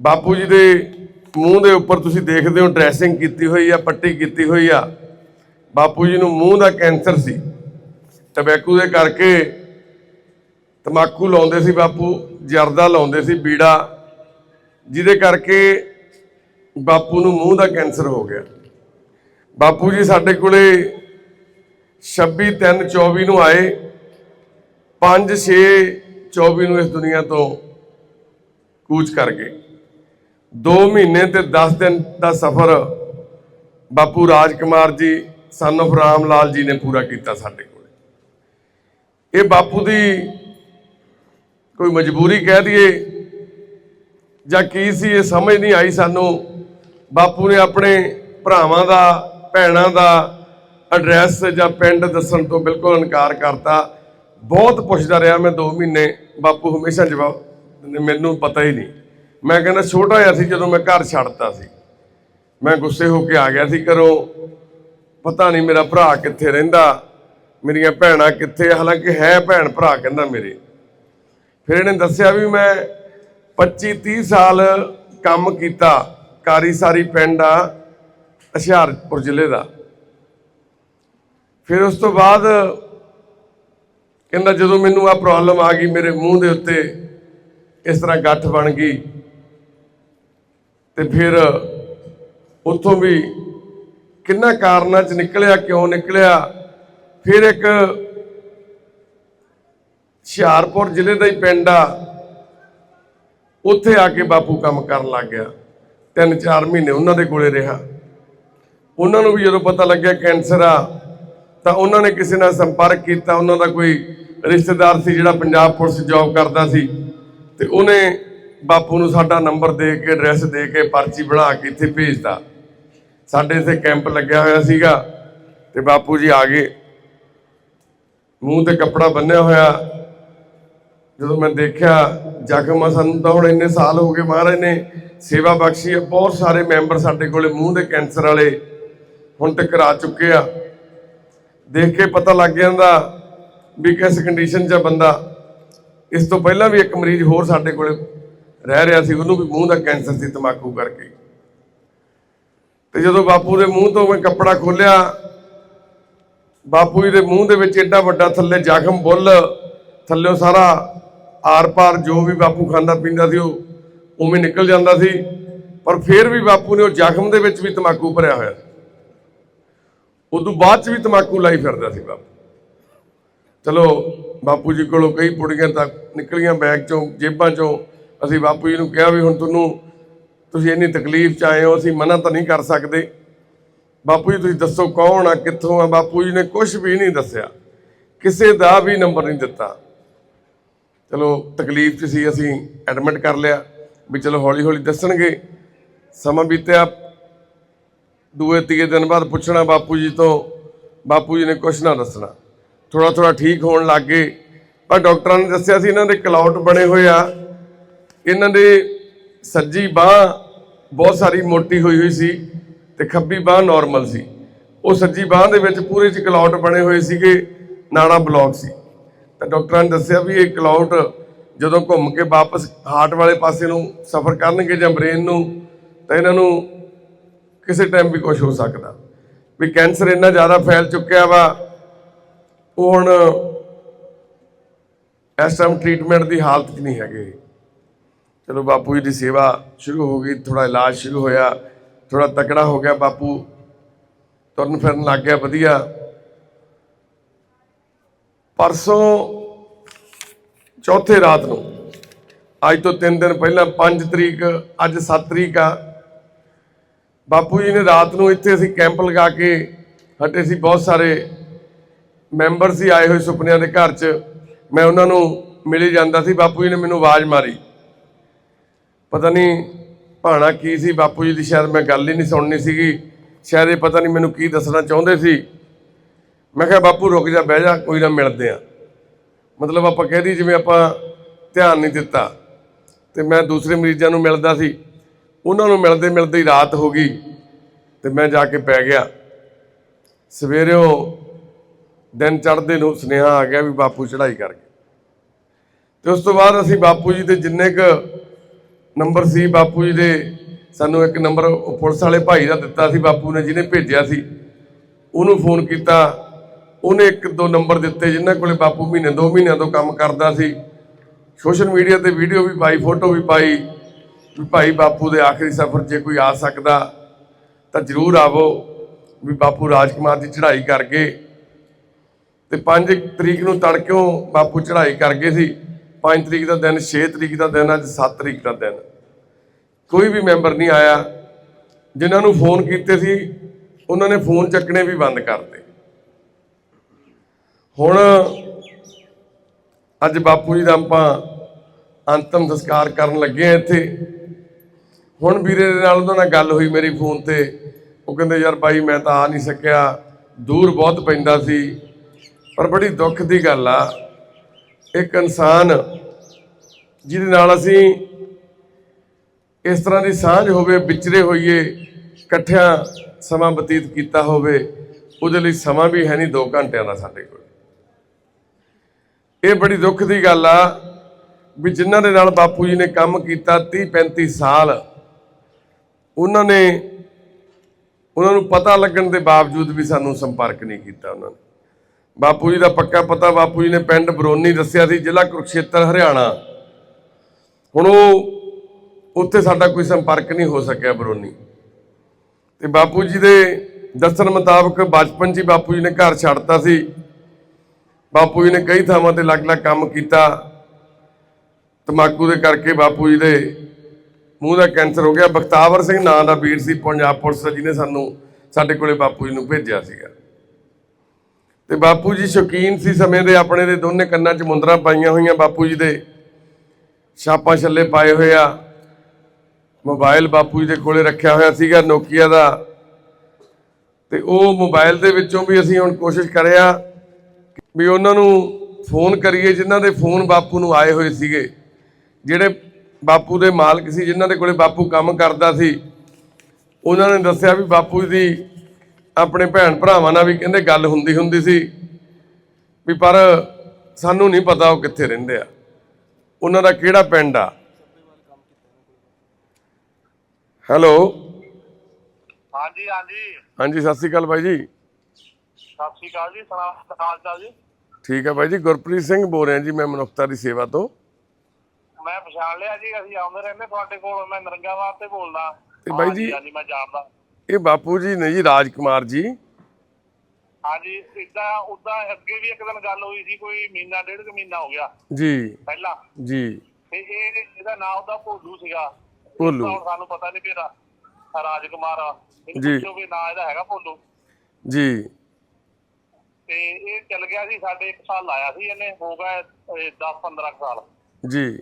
ਬਾਪੂ ਜੀ ਦੇ ਮੂੰਹ ਦੇ ਉੱਪਰ ਤੁਸੀਂ ਦੇਖਦੇ ਹੋ ਡਰੈਸਿੰਗ ਕੀਤੀ ਹੋਈ ਆ, ਪੱਟੀ ਕੀਤੀ ਹੋਈ ਆ। ਬਾਪੂ ਜੀ ਨੂੰ ਮੂੰਹ ਦਾ ਕੈਂਸਰ ਸੀ। ਟਬੈਕੂ ਦੇ ਕਰਕੇ ਤਮਾਕੂ ਲਾਉਂਦੇ ਸੀ ਬਾਪੂ, ਜਰਦਾ ਲਾਉਂਦੇ ਸੀ, ਬੀੜਾ, ਜਿਹਦੇ ਕਰਕੇ ਬਾਪੂ ਨੂੰ ਮੂੰਹ ਦਾ ਕੈਂਸਰ ਹੋ ਗਿਆ। ਬਾਪੂ ਜੀ ਸਾਡੇ ਕੋਲੇ 26 3 24 ਨੂੰ ਆਏ। 5 6 24 ਨੂੰ ਇਸ ਦੁਨੀਆ ਤੋਂ ਕੂਚ ਕਰ ਗਏ। 2 ਮਹੀਨੇ ਤੇ 10 ਦਿਨ ਦਾ ਸਫ਼ਰ ਬਾਪੂ ਰਾਜਕੁਮਾਰ ਜੀ ਸਨ of ਰਾਮ ਲਾਲ ਜੀ ਨੇ ਪੂਰਾ ਕੀਤਾ ਸਾਡੇ ਕੋਲ। ਇਹ ਬਾਪੂ ਦੀ ਕੋਈ ਮਜਬੂਰੀ ਕਹਿ ਦਈਏ ਜਾਂ ਕੀ ਸੀ ਇਹ ਸਮਝ ਨਹੀਂ ਆਈ ਸਾਨੂੰ। ਬਾਪੂ ਨੇ ਆਪਣੇ ਭਰਾਵਾਂ ਦਾ, ਭੈਣਾਂ ਦਾ ਐਡਰੈਸ ਜਾਂ ਪਿੰਡ ਦੱਸਣ ਤੋਂ ਬਿਲਕੁਲ ਇਨਕਾਰ ਕਰਤਾ। ਬਹੁਤ ਪੁੱਛਦਾ ਰਿਹਾ ਮੈਂ 2 ਮਹੀਨੇ ਬਾਪੂ ਹਮੇਸ਼ਾ ਜਵਾਬ ਦਿੰਦੇ, ਮੈਨੂੰ ਪਤਾ ਹੀ ਨਹੀਂ। ਮੈਂ ਕਹਿੰਦਾ ਛੋਟਾ ਜਿਹਾ ਸੀ ਜਦੋਂ ਮੈਂ ਘਰ ਛੱਡਤਾ ਸੀ। ਮੈਂ ਗੁੱਸੇ ਹੋ ਕੇ ਆ ਗਿਆ ਸੀ ਘਰੋਂ। ਪਤਾ ਨਹੀਂ ਮੇਰਾ ਭਰਾ ਕਿੱਥੇ ਰਹਿੰਦਾ ਮੇਰੀਆਂ ਭੈਣਾਂ ਕਿੱਥੇ ਹਾਲਾਂਕਿ ਹੈ ਭੈਣ ਭਰਾ ਕਹਿੰਦਾ ਮੇਰੇ। ਫਿਰ ਇਹਨੇ ਦੱਸਿਆ ਵੀ ਮੈਂ 25 30 ਸਾਲ ਕੰਮ ਕੀਤਾ ਕਾਰੀ ਸਾਰੀ ਪਿੰਡ ਆ ਹੁਸ਼ਿਆਰਪੁਰ ਜ਼ਿਲ੍ਹੇ ਦਾ। ਫਿਰ ਉਸ ਤੋਂ ਬਾਅਦ ਕਹਿੰਦਾ ਜਦੋਂ ਮੈਨੂੰ ਆ ਪ੍ਰੋਬਲਮ ਆ ਗਈ, ਮੇਰੇ ਮੂੰਹ ਦੇ ਉੱਤੇ ਇਸ ਤਰ੍ਹਾਂ ਗੱਠ ਬਣ ਗਈ। ਤੇ ਫਿਰ ਉੱਥੋਂ ਵੀ ਕਿੰਨਾ ਕਾਰਨਾਂ ਚ ਨਿਕਲਿਆ, ਕਿਉਂ ਨਿਕਲਿਆ? ਫਿਰ ਇੱਕ ਹੁਸ਼ਿਆਰਪੁਰ ਜ਼ਿਲ੍ਹੇ ਦਾ ਹੀ ਪਿੰਡ ਆ। ਉੱਥੇ ਆ ਕੇ ਬਾਪੂ ਕੰਮ ਕਰਨ ਲੱਗ ਗਿਆ। ਤਿੰਨ ਚਾਰ ਮਹੀਨੇ ਉਹਨਾਂ ਦੇ ਕੋਲੇ ਰਿਹਾ। ਉਹਨਾਂ ਨੂੰ ਵੀ ਜਦੋਂ ਪਤਾ ਲੱਗਿਆ ਕੈਂਸਰ ਆ ਤਾਂ ਉਹਨਾਂ ਨੇ ਕਿਸੇ ਨਾਲ ਸੰਪਰਕ ਕੀਤਾ, ਉਹਨਾਂ ਦਾ ਕੋਈ ਰਿਸ਼ਤੇਦਾਰ ਸੀ ਜਿਹੜਾ ਪੰਜਾਬ ਪੁਲਿਸ ਜੌਬ ਕਰਦਾ ਸੀ ਤੇ ਉਹਨੇ ਬਾਪੂ ਨੂੰ ਸਾਡਾ ਨੰਬਰ ਦੇ ਕੇ ਐਡਰੈਸ ਦੇ ਕੇ ਪਰਚੀ ਬਣਾ ਕੇ ਇੱਥੇ ਭੇਜਤਾ। ਸਾਡੇ ਇੱਥੇ ਕੈਂਪ ਲੱਗਿਆ ਹੋਇਆ ਸੀਗਾ ਤੇ ਬਾਪੂ ਜੀ ਆ ਗਏ। ਮੂੰਹ ਤੇ ਕੱਪੜਾ ਬੰਨਿਆ ਹੋਇਆ। ਜਦੋਂ ਮੈਂ ਦੇਖਿਆ, ਜ਼ਖਮ ਆ ਸਾਨੂੰ ਤਾਂ ਹੁਣ ਇੰਨੇ ਸਾਲ ਹੋ ਗਏ ਮਹਾਰਾਜ ਨੇ ਸੇਵਾ ਬਖਸ਼ੀ ਹੈ ਬਹੁਤ ਸਾਰੇ ਮੈਂਬਰ ਸਾਡੇ ਕੋਲੇ ਮੂੰਹ ਦੇ ਕੈਂਸਰ ਵਾਲੇ ਹੁਣ ਤੱਕ ਆ ਚੁੱਕੇ ਆ। ਦੇਖ ਕੇ ਪਤਾ ਲੱਗ ਜਾਂਦਾ ਵੀ ਕਿਸ ਕੰਡੀਸ਼ਨ 'ਚ ਬੰਦਾ। ਇਸ ਤੋਂ ਪਹਿਲਾਂ ਵੀ ਇੱਕ ਮਰੀਜ਼ ਹੋਰ ਸਾਡੇ ਕੋਲੇ ਰਹਿ ਰਿਹਾ ਸੀ, ਉਹਨੂੰ ਵੀ ਮੂੰਹ ਦਾ ਕੈਂਸਰ ਸੀ ਤਮਾਕੂ ਕਰਕੇ। ਤੇ ਜਦੋਂ ਬਾਪੂ ਦੇ ਮੂੰਹ ਤੋਂ ਮੈਂ ਕੱਪੜਾ ਖੋਲਿਆ ਬਾਪੂ ਜੀ ਦੇ ਮੂੰਹ ਦੇ ਵਿੱਚ ਏਡਾ ਵੱਡਾ ਥੱਲੇ ਜ਼ਖਮ ਬੁੱਲ ਥੱਲਿਓਂ ਸਾਰਾ ਆਰ-ਪਾਰ ਜੋ ਵੀ ਬਾਪੂ ਖਾਂਦਾ ਪੀਂਦਾ ਸੀ, ਉਹ ਉਵੇਂ ਨਿਕਲ ਜਾਂਦਾ ਸੀ। ਪਰ ਫਿਰ ਵੀ ਬਾਪੂ ਨੇ ਉਹ ਜ਼ਖਮ ਦੇ ਵਿੱਚ ਵੀ ਤਮਾਕੂ ਭਰਿਆ ਹੋਇਆ ਉਦੋਂ ਬਾਅਦ ਚ ਵੀ ਤਮਾਕੂ ਲਾਈ ਫਿਰਦਾ ਸੀ ਬਾਪੂ। ਚਲੋ, ਬਾਪੂ ਜੀ ਕੋਲੋਂ ਕਈ ਪੁੜੀਆਂ ਤਾਂ ਨਿਕਲੀਆਂ ਬੈਗ ਚੋਂ, ਜੇਬਾਂ ਚੋਂ। ਅਸੀਂ ਬਾਪੂ ਜੀ ਨੂੰ ਕਿਹਾ ਵੀ ਹੁਣ ਤੁਹਾਨੂੰ ਤੁਸੀਂ ਇੰਨੀ ਤਕਲੀਫ ਚ ਆਏ ਹੋ, ਅਸੀਂ ਮਨਾ ਤਾਂ ਨਹੀਂ ਕਰ ਸਕਦੇ। ਬਾਪੂ ਜੀ, ਤੁਸੀਂ ਦੱਸੋ ਕੌਣ ਆ, ਕਿੱਥੋਂ ਆ? ਬਾਪੂ ਜੀ ਨੇ ਕੁਝ ਵੀ ਨਹੀਂ ਦੱਸਿਆ। ਕਿਸੇ ਦਾ ਵੀ ਨੰਬਰ ਨਹੀਂ ਦਿੱਤਾ। ਚਲੋ, ਤਕਲੀਫ 'ਚ ਸੀ, ਅਸੀਂ ਐਡਮਿਟ ਕਰ ਲਿਆ ਵੀ ਚਲੋ ਹੌਲੀ ਹੌਲੀ ਦੱਸਣਗੇ। ਸਮਾਂ ਬੀਤਿਆ ਦੂਏ ਤੀਏ ਦਿਨ ਬਾਅਦ ਪੁੱਛਣਾ ਬਾਪੂ ਜੀ ਤੋਂ, ਬਾਪੂ ਜੀ ਨੇ ਕੁਝ ਨਾ ਦੱਸਣਾ। ਥੋੜਾ ਥੋੜਾ ਠੀਕ ਹੋਣ ਲੱਗ ਗਏ। ਪਰ ਡਾਕਟਰਾਂ ਨੇ ਦੱਸਿਆ ਸੀ ਇਹਨਾਂ ਦੇ ਕਲੌਟ ਬਣੇ ਹੋਏ ਆ। ਇਹਨਾਂ ਦੇ ਸੱਜੀ ਬਾਹ ਬਹੁਤ ਸਾਰੀ ਮੋਟੀ ਹੋਈ ਹੋਈ ਸੀ ਤੇ ਖੱਬੀ ਬਾਹ ਨਾਰਮਲ ਸੀ। ਉਹ ਸੱਜੀ ਬਾਹ ਦੇ ਵਿੱਚ ਪੂਰੇ ਚ ਕਲੌਟ ਬਣੇ ਹੋਏ ਸੀਗੇ ਨਾੜਾ ਬਲੌਕ ਸੀ। ਤਾਂ ਡਾਕਟਰਾਂ ਨੇ ਦੱਸਿਆ ਵੀ ਇਹ ਕਲੌਟ ਜਦੋਂ ਘੁੰਮ ਕੇ ਵਾਪਸ ਹਾਰਟ ਵਾਲੇ ਪਾਸੇ ਨੂੰ ਸਫ਼ਰ ਕਰਨਗੇ ਜਾਂ ਬ੍ਰੇਨ ਨੂੰ, ਤਾਂ ਇਹਨਾਂ ਨੂੰ ਕਿਸੇ ਟਾਈਮ ਵੀ ਕੁਝ ਹੋ ਸਕਦਾ। ਵੀ ਕੈਂਸਰ ਇੰਨਾ ਜ਼ਿਆਦਾ ਫੈਲ ਚੁੱਕਿਆ ਵਾ, ਉਹ ਹੁਣ ਇਸ ਟਾਈਮ ਟ੍ਰੀਟਮੈਂਟ ਦੀ ਹਾਲਤ 'ਚ ਨਹੀਂ ਹੈਗੇ। ਚਲੋ ਬਾਪੂ ਜੀ ਦੀ ਸੇਵਾ ਸ਼ੁਰੂ ਹੋ ਗਈ ਥੋੜਾ ਇਲਾਜ ਸ਼ੁਰੂ ਹੋਇਆ ਥੋੜਾ ਤਕੜਾ ਹੋ ਗਿਆ ਬਾਪੂ। ਤੁਰਨ ਫਿਰਨ ਲੱਗ ਗਿਆ, ਵਧੀਆ। ਪਰਸੋਂ ਚੌਥੇ ਰਾਤ ਨੂੰ, ਅੱਜ ਤੋਂ 3 ਦਿਨ ਪਹਿਲਾਂ 5 ਤਰੀਕ, ਅੱਜ 7 ਤਰੀਕ ਆ। ਬਾਪੂ ਜੀ ਨੇ ਰਾਤ ਨੂੰ ਇੱਥੇ ਅਸੀਂ ਕੈਂਪ ਲਗਾ ਕੇ ਹਟੇ ਸੀ ਬਹੁਤ ਸਾਰੇ ਮੈਂਬਰ ਸੀ, ਆਏ ਹੋਏ ਸੁਪਨਿਆਂ ਦੇ ਘਰ 'ਚ। ਮੈਂ ਉਹਨਾਂ ਨੂੰ ਮਿਲੇ ਜਾਂਦਾ ਸੀ, ਬਾਪੂ ਜੀ ਨੇ ਮੈਨੂੰ ਆਵਾਜ਼ ਮਾਰੀ। ਪਤਾ ਨਹੀਂ ਭਾਣਾ ਕੀ ਸੀ, ਬਾਪੂ ਜੀ ਦੀ ਸ਼ਾਇਦ ਮੈਂ ਗੱਲ ਹੀ ਨਹੀਂ ਸੁਣਨੀ ਸੀਗੀ। ਸ਼ਾਇਦ ਇਹ ਪਤਾ ਨਹੀਂ ਮੈਨੂੰ ਕੀ ਦੱਸਣਾ ਚਾਹੁੰਦੇ ਸੀ। ਮੈਂ ਕਿਹਾ, ਬਾਪੂ, ਰੁਕ ਜਾ, ਬਹਿ ਜਾ, ਕੋਈ ਨਾ ਮਿਲਦੇ ਆ। ਮਤਲਬ ਆਪਾਂ ਕਹਿ ਦਈਏ, ਜਿਵੇਂ ਆਪਾਂ ਧਿਆਨ ਨਹੀਂ ਦਿੱਤਾ। ਤੇ ਮੈਂ ਦੂਸਰੇ ਮਰੀਜ਼ਾਂ ਨੂੰ ਮਿਲਦਾ ਸੀ। ਉਹਨਾਂ ਨੂੰ ਮਿਲਦੇ ਮਿਲਦੇ ਹੀ ਰਾਤ ਹੋ ਗਈ ਤੇ ਮੈਂ ਜਾ ਕੇ ਪੈ ਗਿਆ। ਸਵੇਰੇ ਉਹ ਦਿਨ ਚੜ੍ਹਦੇ ਨੂੰ ਸੁਨੇਹਾ ਆ ਗਿਆ ਵੀ ਬਾਪੂ ਚੜ੍ਹਾਈ ਕਰ ਗਏ। ਤੇ ਉਸ ਤੋਂ ਬਾਅਦ ਅਸੀਂ ਬਾਪੂ ਜੀ ਦੇ ਜਿੰਨੇ ਕ ਨੰਬਰ ਸੀ, ਬਾਪੂ ਜੀ ਦੇ ਸਾਨੂੰ ਇੱਕ ਨੰਬਰ ਉਹ ਪੁਲਿਸ ਵਾਲੇ ਭਾਈ ਦਾ ਦਿੱਤਾ ਸੀ, ਬਾਪੂ ਨੇ ਜਿਹਨੇ ਭੇਜਿਆ ਸੀ, ਉਹਨੂੰ ਫੋਨ ਕੀਤਾ। ਉਹਨੇ ਇੱਕ ਦੋ ਨੰਬਰ ਦਿੱਤੇ ਜਿਨ੍ਹਾਂ ਕੋਲੇ ਬਾਪੂ ਮਹੀਨੇ, ਦੋ ਮਹੀਨਿਆਂ ਤੋਂ ਕੰਮ ਕਰਦਾ ਸੀ। ਸੋਸ਼ਲ ਮੀਡੀਆ ਤੇ ਵੀਡੀਓ ਵੀ ਪਾਈ, ਫੋਟੋ ਵੀ ਪਾਈ। ਵੀ ਭਾਈ ਬਾਪੂ ਦੇ ਆਖਰੀ ਸਫ਼ਰ ਜੇ ਕੋਈ ਆ ਸਕਦਾ ਤਾਂ ਜ਼ਰੂਰ ਆਵੋ ਵੀ ਬਾਪੂ ਰਾਜਕੁਮਾਰ ਦੀ ਚੜ੍ਹਾਈ ਕਰ ਗਏ ਤੇ 5 ਤਰੀਕ ਨੂੰ ਤੜਕਿਓਂ ਬਾਪੂ ਚੜ੍ਹਾਈ ਕਰ ਗਏ ਸੀ। 5 ਤਰੀਕ ਦਾ ਦਿਨ 6 ਤਰੀਕ ਦਾ ਦਿਨ, ਅੱਜ 7 ਤਰੀਕ ਦਾ ਦਿਨ। ਕੋਈ ਵੀ ਮੈਂਬਰ ਨਹੀਂ ਆਇਆ। ਜਿਨ੍ਹਾਂ ਨੂੰ ਫੋਨ ਕੀਤੇ ਸੀ, ਉਹਨਾਂ ਨੇ ਫੋਨ ਚੱਕਣੇ ਵੀ ਬੰਦ ਕਰਤੇ ਹੁਣ ਅੱਜ ਬਾਪੂ ਜੀ ਦਾ ਆਪਾਂ ਅੰਤਮ ਸੰਸਕਾਰ ਕਰਨ ਲੱਗੇ ਆ ਇੱਥੇ। ਹੁਣ ਵੀਰੇ ਦੇ ਨਾਲ ਉਹਨਾਂ ਨਾਲ ਗੱਲ ਹੋਈ ਮੇਰੀ ਫੋਨ ਤੇ। ਉਹ ਕਹਿੰਦੇ, ਯਾਰ ਬਾਈ, ਮੈਂ ਤਾਂ ਆ ਨਹੀਂ ਸਕਿਆ। ਦੂਰ ਬਹੁਤ ਪੈਂਦਾ ਸੀ। ਪਰ ਬੜੀ ਦੁੱਖ ਦੀ ਗੱਲ ਆ। ਇੱਕ ਇਨਸਾਨ ਜਿਹਦੇ ਨਾਲ ਅਸੀਂ ਇਸ ਤਰ੍ਹਾਂ ਦੀ ਸਾਂਝ ਹੋਵੇ, ਵਿਚਰੇ ਹੋਈਏ, ਇਕੱਠਿਆਂ ਸਮਾਂ ਬਤੀਤ ਕੀਤਾ ਹੋਵੇ, ਉਹਦੇ ਲਈ ਸਮਾਂ ਵੀ ਹੈ ਨਹੀਂ 2 ਘੰਟਿਆਂ ਦਾ ਸਾਡੇ ਕੋਲ। ਇਹ ਬੜੀ ਦੁੱਖ ਦੀ ਗੱਲ ਆ ਵੀ ਜਿਨ੍ਹਾਂ ਦੇ ਨਾਲ ਬਾਪੂ ਜੀ ਨੇ ਕੰਮ ਕੀਤਾ 30 35 ਸਾਲ ਉਹਨਾਂ ਨੇ, ਉਹਨਾਂ ਨੂੰ ਪਤਾ ਲੱਗਣ ਦੇ ਬਾਵਜੂਦ ਵੀ ਸਾਨੂੰ ਸੰਪਰਕ ਨਹੀਂ ਕੀਤਾ ਉਹਨਾਂ ਨੇ। ਬਾਪੂ ਜੀ ਦਾ ਪੱਕਾ ਪਤਾ, ਬਾਪੂ ਜੀ ਨੇ ਪਿੰਡ ਬਰੋਨੀ ਦੱਸਿਆ ਸੀ, ਜ਼ਿਲ੍ਹਾ ਕੁਰਕਸ਼ੇਤਰ, ਹਰਿਆਣਾ। ਹੁਣ ਉਹ, ਉੱਥੇ ਸਾਡਾ ਕੋਈ ਸੰਪਰਕ ਨਹੀਂ ਹੋ ਸਕਿਆ ਬਰੋਨੀ। ਤੇ ਬਾਪੂ ਜੀ ਦੇ ਦੱਸਣ ਮੁਤਾਬਕ ਬਚਪਨ 'ਚ ਹੀ ਬਾਪੂ ਜੀ ਨੇ ਘਰ ਛੱਡਤਾ ਸੀ। ਬਾਪੂ ਜੀ ਨੇ ਕਈ ਥਾਵਾਂ ਤੇ ਅਲੱਗ-ਅਲੱਗ ਕੰਮ ਕੀਤਾ। ਤਮਾਕੂ ਦੇ ਕਰਕੇ ਬਾਪੂ ਜੀ ਦੇ ਮੂੰਹ ਦਾ ਕੈਂਸਰ ਹੋ ਗਿਆ। ਬਖਤਾਵਰ ਸਿੰਘ ਨਾਂ ਦਾ ਵੀਰ ਸੀ, ਪੰਜਾਬ ਪੁਲਿਸ ਦਾ, ਜਿਹਨੇ ਸਾਨੂੰ ਸਾਡੇ ਕੋਲੇ ਬਾਪੂ ਜੀ ਨੂੰ ਭੇਜਿਆ ਸੀਗਾ। ਤੇ ਬਾਪੂ ਜੀ ਸ਼ੌਕੀਨ ਸੀ ਸਮੇਂ ਦੇ, ਆਪਣੇ ਦੇ ਦੋਨੇ ਕੰਨਾਂ 'ਚ ਮੁੰਦਰਾਂ ਪਾਈਆਂ ਹੋਈਆਂ ਬਾਪੂ ਜੀ ਦੇ। ਛਾਪਾਂ ਛੱਲੇ ਪਾਏ ਹੋਏ ਆ। ਮੋਬਾਈਲ ਬਾਪੂ ਜੀ ਦੇ ਕੋਲੇ ਰੱਖਿਆ ਹੋਇਆ ਸੀਗਾ, ਨੋਕੀਆ ਦਾ। ਤੇ ਉਹ ਮੋਬਾਈਲ ਦੇ ਵਿੱਚੋਂ ਵੀ ਅਸੀਂ ਹੁਣ ਕੋਸ਼ਿਸ਼ ਕਰਿਆ ਵੀ ਉਹਨਾਂ ਨੂੰ ਫੋਨ ਕਰੀਏ, ਜਿਨ੍ਹਾਂ ਦੇ ਫੋਨ ਬਾਪੂ ਨੂੰ ਆਏ ਹੋਏ ਸੀਗੇ, ਜਿਹੜੇ ਬਾਪੂ ਦੇ ਮਾਲਕ ਸੀ ਜਿਨ੍ਹਾਂ ਦੇ ਕੋਲੇ ਬਾਪੂ ਕੰਮ ਕਰਦਾ ਸੀ। ਉਹਨਾਂ ਨੇ ਦੱਸਿਆ ਵੀ ਬਾਪੂ ਦੀ ਆਪਣੇ ਭੈਣ ਭਰਾਵਾਂ ਨਾਲ ਵੀ ਕਹਿੰਦੇ ਗੱਲ ਹੁੰਦੀ ਹੁੰਦੀ ਸੀ ਵੀ ਪਰ ਸਾਨੂੰ ਨਹੀਂ ਪਤਾ ਉਹ ਕਿੱਥੇ ਰਹਿੰਦੇ ਆ। ਉਹਨਾਂ ਦਾ ਕਿਹੜਾ ਪਿੰਡ ਆ? ਹੈਲੋ। ਹਾਂਜੀ ਹਾਂਜੀ। ਹਾਂਜੀ ਸਤਿ ਸ਼੍ਰੀ ਅਕਾਲ ਬਾਈ ਜੀ। ਸਤਿ ਸ਼੍ਰੀ ਅਕਾਲ ਜੀ ਸਲਾਮ ਹਾਲ ਚਾਲ ਜੀ। ਠੀਕ ਹੈ ਬਾਈ ਜੀ ਗੁਰਪ੍ਰੀਤ ਸਿੰਘ ਬੋਲ ਰਿਹਾ ਜੀ ਮੈਂ ਮਨੁੱਖਤਾ ਦੀ ਸੇਵਾ ਤੋਂ। ਮੈਂ ਪਛਾਣ ਲਿਆ ਜੀ ਅਸੀਂ ਆਉਂਦੇ ਰਹਿੰਦੇ ਤੁਹਾਡੇ ਕੋਲ ਮੈਂ ਨਰੰਗਾਵਾਦ ਤੇ ਬੋਲਦਾ। ਤੇ ਬਾਈ ਜੀ- ਹਾਂਜੀ ਮੈਂ ਜਾਣਦਾ। ਇਹ ਬਾਪੂ ਜੀ ਨੇ ਜੀ ਰਾਜ ਕੁਮਾਰ ਜੀ ਹਾਂਜੀ ਇਦਾਂ ਉਦਾਂ ਅੱਗੇ ਵੀ ਇੱਕ ਦਿਨ ਗੱਲ ਹੋਈ ਸੀ ਕੋਈ ਮਹੀਨਾ ਡੇਢ ਕੁ ਮਹੀਨਾ ਹੋ ਗਿਆ। ਜੀ। ਪਹਿਲਾਂ। ਜੀ। ਤੇ ਇਹ ਇਹਦਾ ਨਾਮ ਉਹਦਾ ਭੋਲੂ ਸੀਗਾ। ਭੋਲੂ। ਹੁਣ ਸਾਨੂੰ ਪਤਾ ਨਹੀਂ ਆ। ਇਹਨੂੰ ਜੀ। ਪੁੱਛੋ ਵੀ ਨਾਂ ਇਹਦਾ ਹੈਗਾ ਭੋਲੂ। ਜੀ। ਤੇ ਇਹ ਚੱਲ ਗਿਆ ਸੀ ਸਾਡੇ ਇੱਕ ਸਾਲ ਲਾਇਆ ਸੀ ਇਹਨੇ ਹੋ ਗਿਆ 10 15 ਸਾਲ। ਜੀ।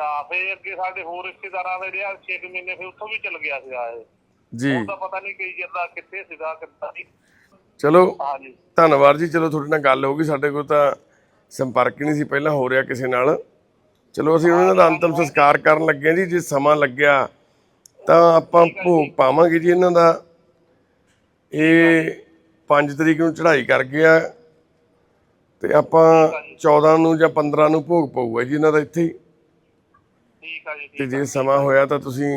ਤਾਂ ਫਿਰ ਅੱਗੇ ਸਾਡੇ ਹੋਰ ਰਿਸ਼ਤੇਦਾਰਾਂ ਦੇ ਰਿਹਾ 6 ਮਹੀਨੇ ਫਿਰ ਉੱਥੋਂ ਵੀ ਚੱਲ ਗਿਆ ਸੀ ਇਹ। ਜੀ। ਉਹਦਾ ਪਤਾ ਨਹੀਂ ਕਈ ਜਾਂਦਾ ਕਿੱਥੇ ਸੀਗਾ ਕਿੱਦਾਂ ਸੀ। ਚਲੋ ਹਾਂਜੀ। ਧੰਨਵਾਦ ਜੀ। ਚਲੋ ਤੁਹਾਡੇ ਨਾਲ ਗੱਲ ਹੋ ਗਈ। ਸਾਡੇ ਕੋਲ ਤਾਂ ਸੰਪਰਕ ਹੀ ਨਹੀਂ ਸੀ ਪਹਿਲਾਂ ਹੋ ਰਿਹਾ ਕਿਸੇ ਨਾਲ। ਚਲੋ ਅਸੀਂ ਉਹਨਾਂ ਦਾ ਅੰਤਮ ਸੰਸਕਾਰ ਕਰਨ ਲੱਗੇ ਹਾਂ ਜੀ। ਜੇ ਸਮਾਂ ਲੱਗਿਆ ਤਾਂ ਆਪਾਂ ਭੋਗ ਪਾਵਾਂਗੇ ਜੀ ਇਹਨਾਂ ਦਾ। ਇਹ 5 ਤਰੀਕ ਨੂੰ ਚੜ੍ਹਾਈ ਕਰ ਗਿਆ ਤੇ ਆਪਾਂ 14 ਨੂੰ ਜਾਂ 15 ਨੂੰ ਭੋਗ ਪਊਗਾ ਜੀ ਇਹਨਾਂ ਦਾ ਇੱਥੇ। ਹੀ ਠੀਕ ਆ ਜੀ ਤੇ ਜੇ ਸਮਾਂ ਹੋਇਆ ਤਾਂ ਤੁਸੀਂ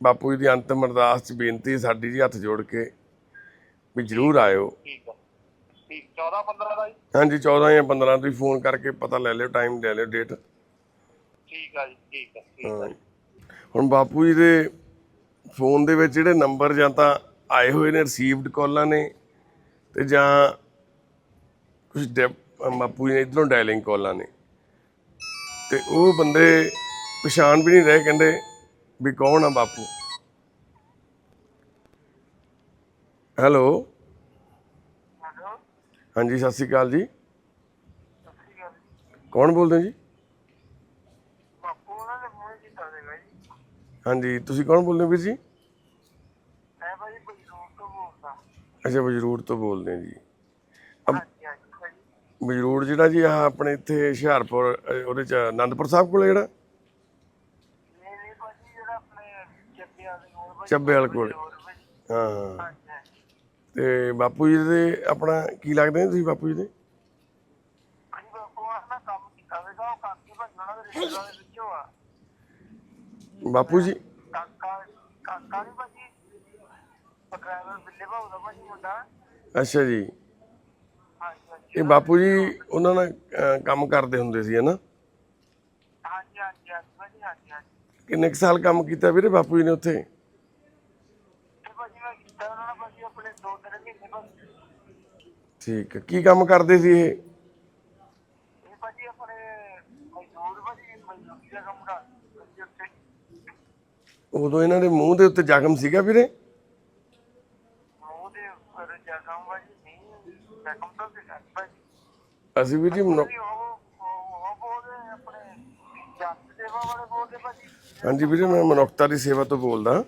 ਬਾਪੂ ਜੀ ਦੀ ਅੰਤਮ ਅਰਦਾਸ 'ਚ ਬੇਨਤੀ ਸਾਡੀ ਜੀ ਹੱਥ ਜੋੜ ਕੇ ਵੀ ਜਰੂਰ ਆਇਓ। ਠੀਕ ਆ। ਠੀਕ 14 15 ਦਾ ਜੀ? ਹਾਂਜੀ 14 ਜਾਂ 15 ਤੁਸੀਂ ਫੋਨ ਕਰਕੇ ਪਤਾ ਲੈ ਲਿਓ ਟਾਈਮ ਲੈ ਲਿਓ ਡੇਟ ਠੀਕ ਆ ਜੀ ਠੀਕ ਆ ਠੀਕ ਆ ਹੁਣ ਬਾਪੂ ਜੀ ਦੇ ਫੋਨ ਦੇ ਵਿੱਚ ਜਿਹੜੇ ਨੰਬਰ ਜਾਂ ਤਾਂ ਆਏ ਹੋਏ ਨੇ ਰਿਸੀਵਡ ਕਾਲਾਂ ਨੇ ਤੇ ਜਾਂ ਕੁਝ ਬਾਪੂ ਜੀ ਨੇ ਇਧਰੋਂ ਡਾਇਲਿੰਗ ਕਾਲਾਂ ਨੇ ਤੇ ਉਹ ਬੰਦੇ ਪਛਾਣ ਵੀ ਨਹੀਂ ਰਹੇ ਕਹਿੰਦੇ ਵੀ ਕੌਣ ਆ ਬਾਪੂ? ਹੈਲੋ? ਹਾਂਜੀ ਸਤਿ ਸ਼੍ਰੀ ਅਕਾਲ ਜੀ। ਕੌਣ ਬੋਲਦੇ ਹੋ ਜੀ? ਹਾਂਜੀ ਤੁਸੀਂ ਕੌਣ ਬੋਲਦੇ ਹੋ ਵੀਰ ਜੀ? ਮੈਂ ਭਾਜੀ ਬਜਰੂਰ ਤੋਂ ਬੋਲਦਾ। ਅੱਛਾ ਬਜਰੂਰ ਤੋਂ ਬੋਲਦੇ ਹਾਂ ਜੀ। ਬਜਰੂਰ ਜਿਹੜਾ ਜੀ ਆਹ ਆਪਣੇ ਇੱਥੇ ਹੁਸ਼ਿਆਰਪੁਰ ਅਹ ਉਹਦੇ ਚ ਆਨੰਦਪੁਰ ਸਾਹਿਬ ਕੋਲ ਜਿਹੜਾ ਨਹੀਂ ਨਹੀਂ ਭਾਜੀ ਜਿਹੜਾ ਆਪਣੇ ਚੱਬੇ ਵਾਲੇ ਕੋਲ। ਹਾਂ। ਤੇ ਬਾਪੂ ਜੀ ਦੇ ਆਪਣਾ ਕੀ ਲੱਗਦੇ ਨੇ ਤੁਸੀਂ ਬਾਪੂ ਜੀ ਦੇ? ਬਾਪੂ ਜੀ? ਕਾਕਾ ਕਾਕਾ ਨਹੀਂ ਭਾਜੀ ਡਰਾਈਵਰ ਬਿੱਲੇ ਭਾਉ ਦਾ ਭਾਜੀ ਮੁੰਡਾ। ਅੱਛਾ ਜੀ। ਇਹ ਬਾਪੂ ਜੀ ਉਹਨਾਂ ਨਾਲ ਕੰਮ ਕਰਦੇ ਹੁੰਦੇ ਸੀ ਹਨਾ? ਹਾਂਜੀ ਹਾਂਜੀ ਹਾਂਜੀ ਭਾਜੀ ਹਾਂਜੀ ਹਾਂਜੀ। ਕਿੰਨੇ ਕੁ ਸਾਲ ਕੰਮ ਕੀਤਾ ਵੀਰੇ ਬਾਪੂ ਜੀ ਨੇ ਉੱਥੇ? ਠੀਕ ਹੈ, ਕੀ ਕੰਮ ਕਰਦੇ ਸੀ ਇਹ? ਇਹ ਉਦੋਂ ਇਹਨਾਂ ਦੇ ਮੂੰਹ ਦੇ ਉੱਤੇ ਜ਼ਖਮ ਸੀਗਾ ਵੀਰੇ? ਅਸੀਂ ਵੀ ਜੀ ਮਨੁ- ਉਹ ਉਹ ਆਪਣੇ ਸੇਵਾ ਵਾਲੇ ਬੋਲਦੇ ਭਾਜੀ ਹਾਂਜੀ ਵੀਰੇ, ਮੈਂ ਮਨੁੱਖਤਾ ਦੀ ਸੇਵਾ ਤੋਂ ਬੋਲਦਾ।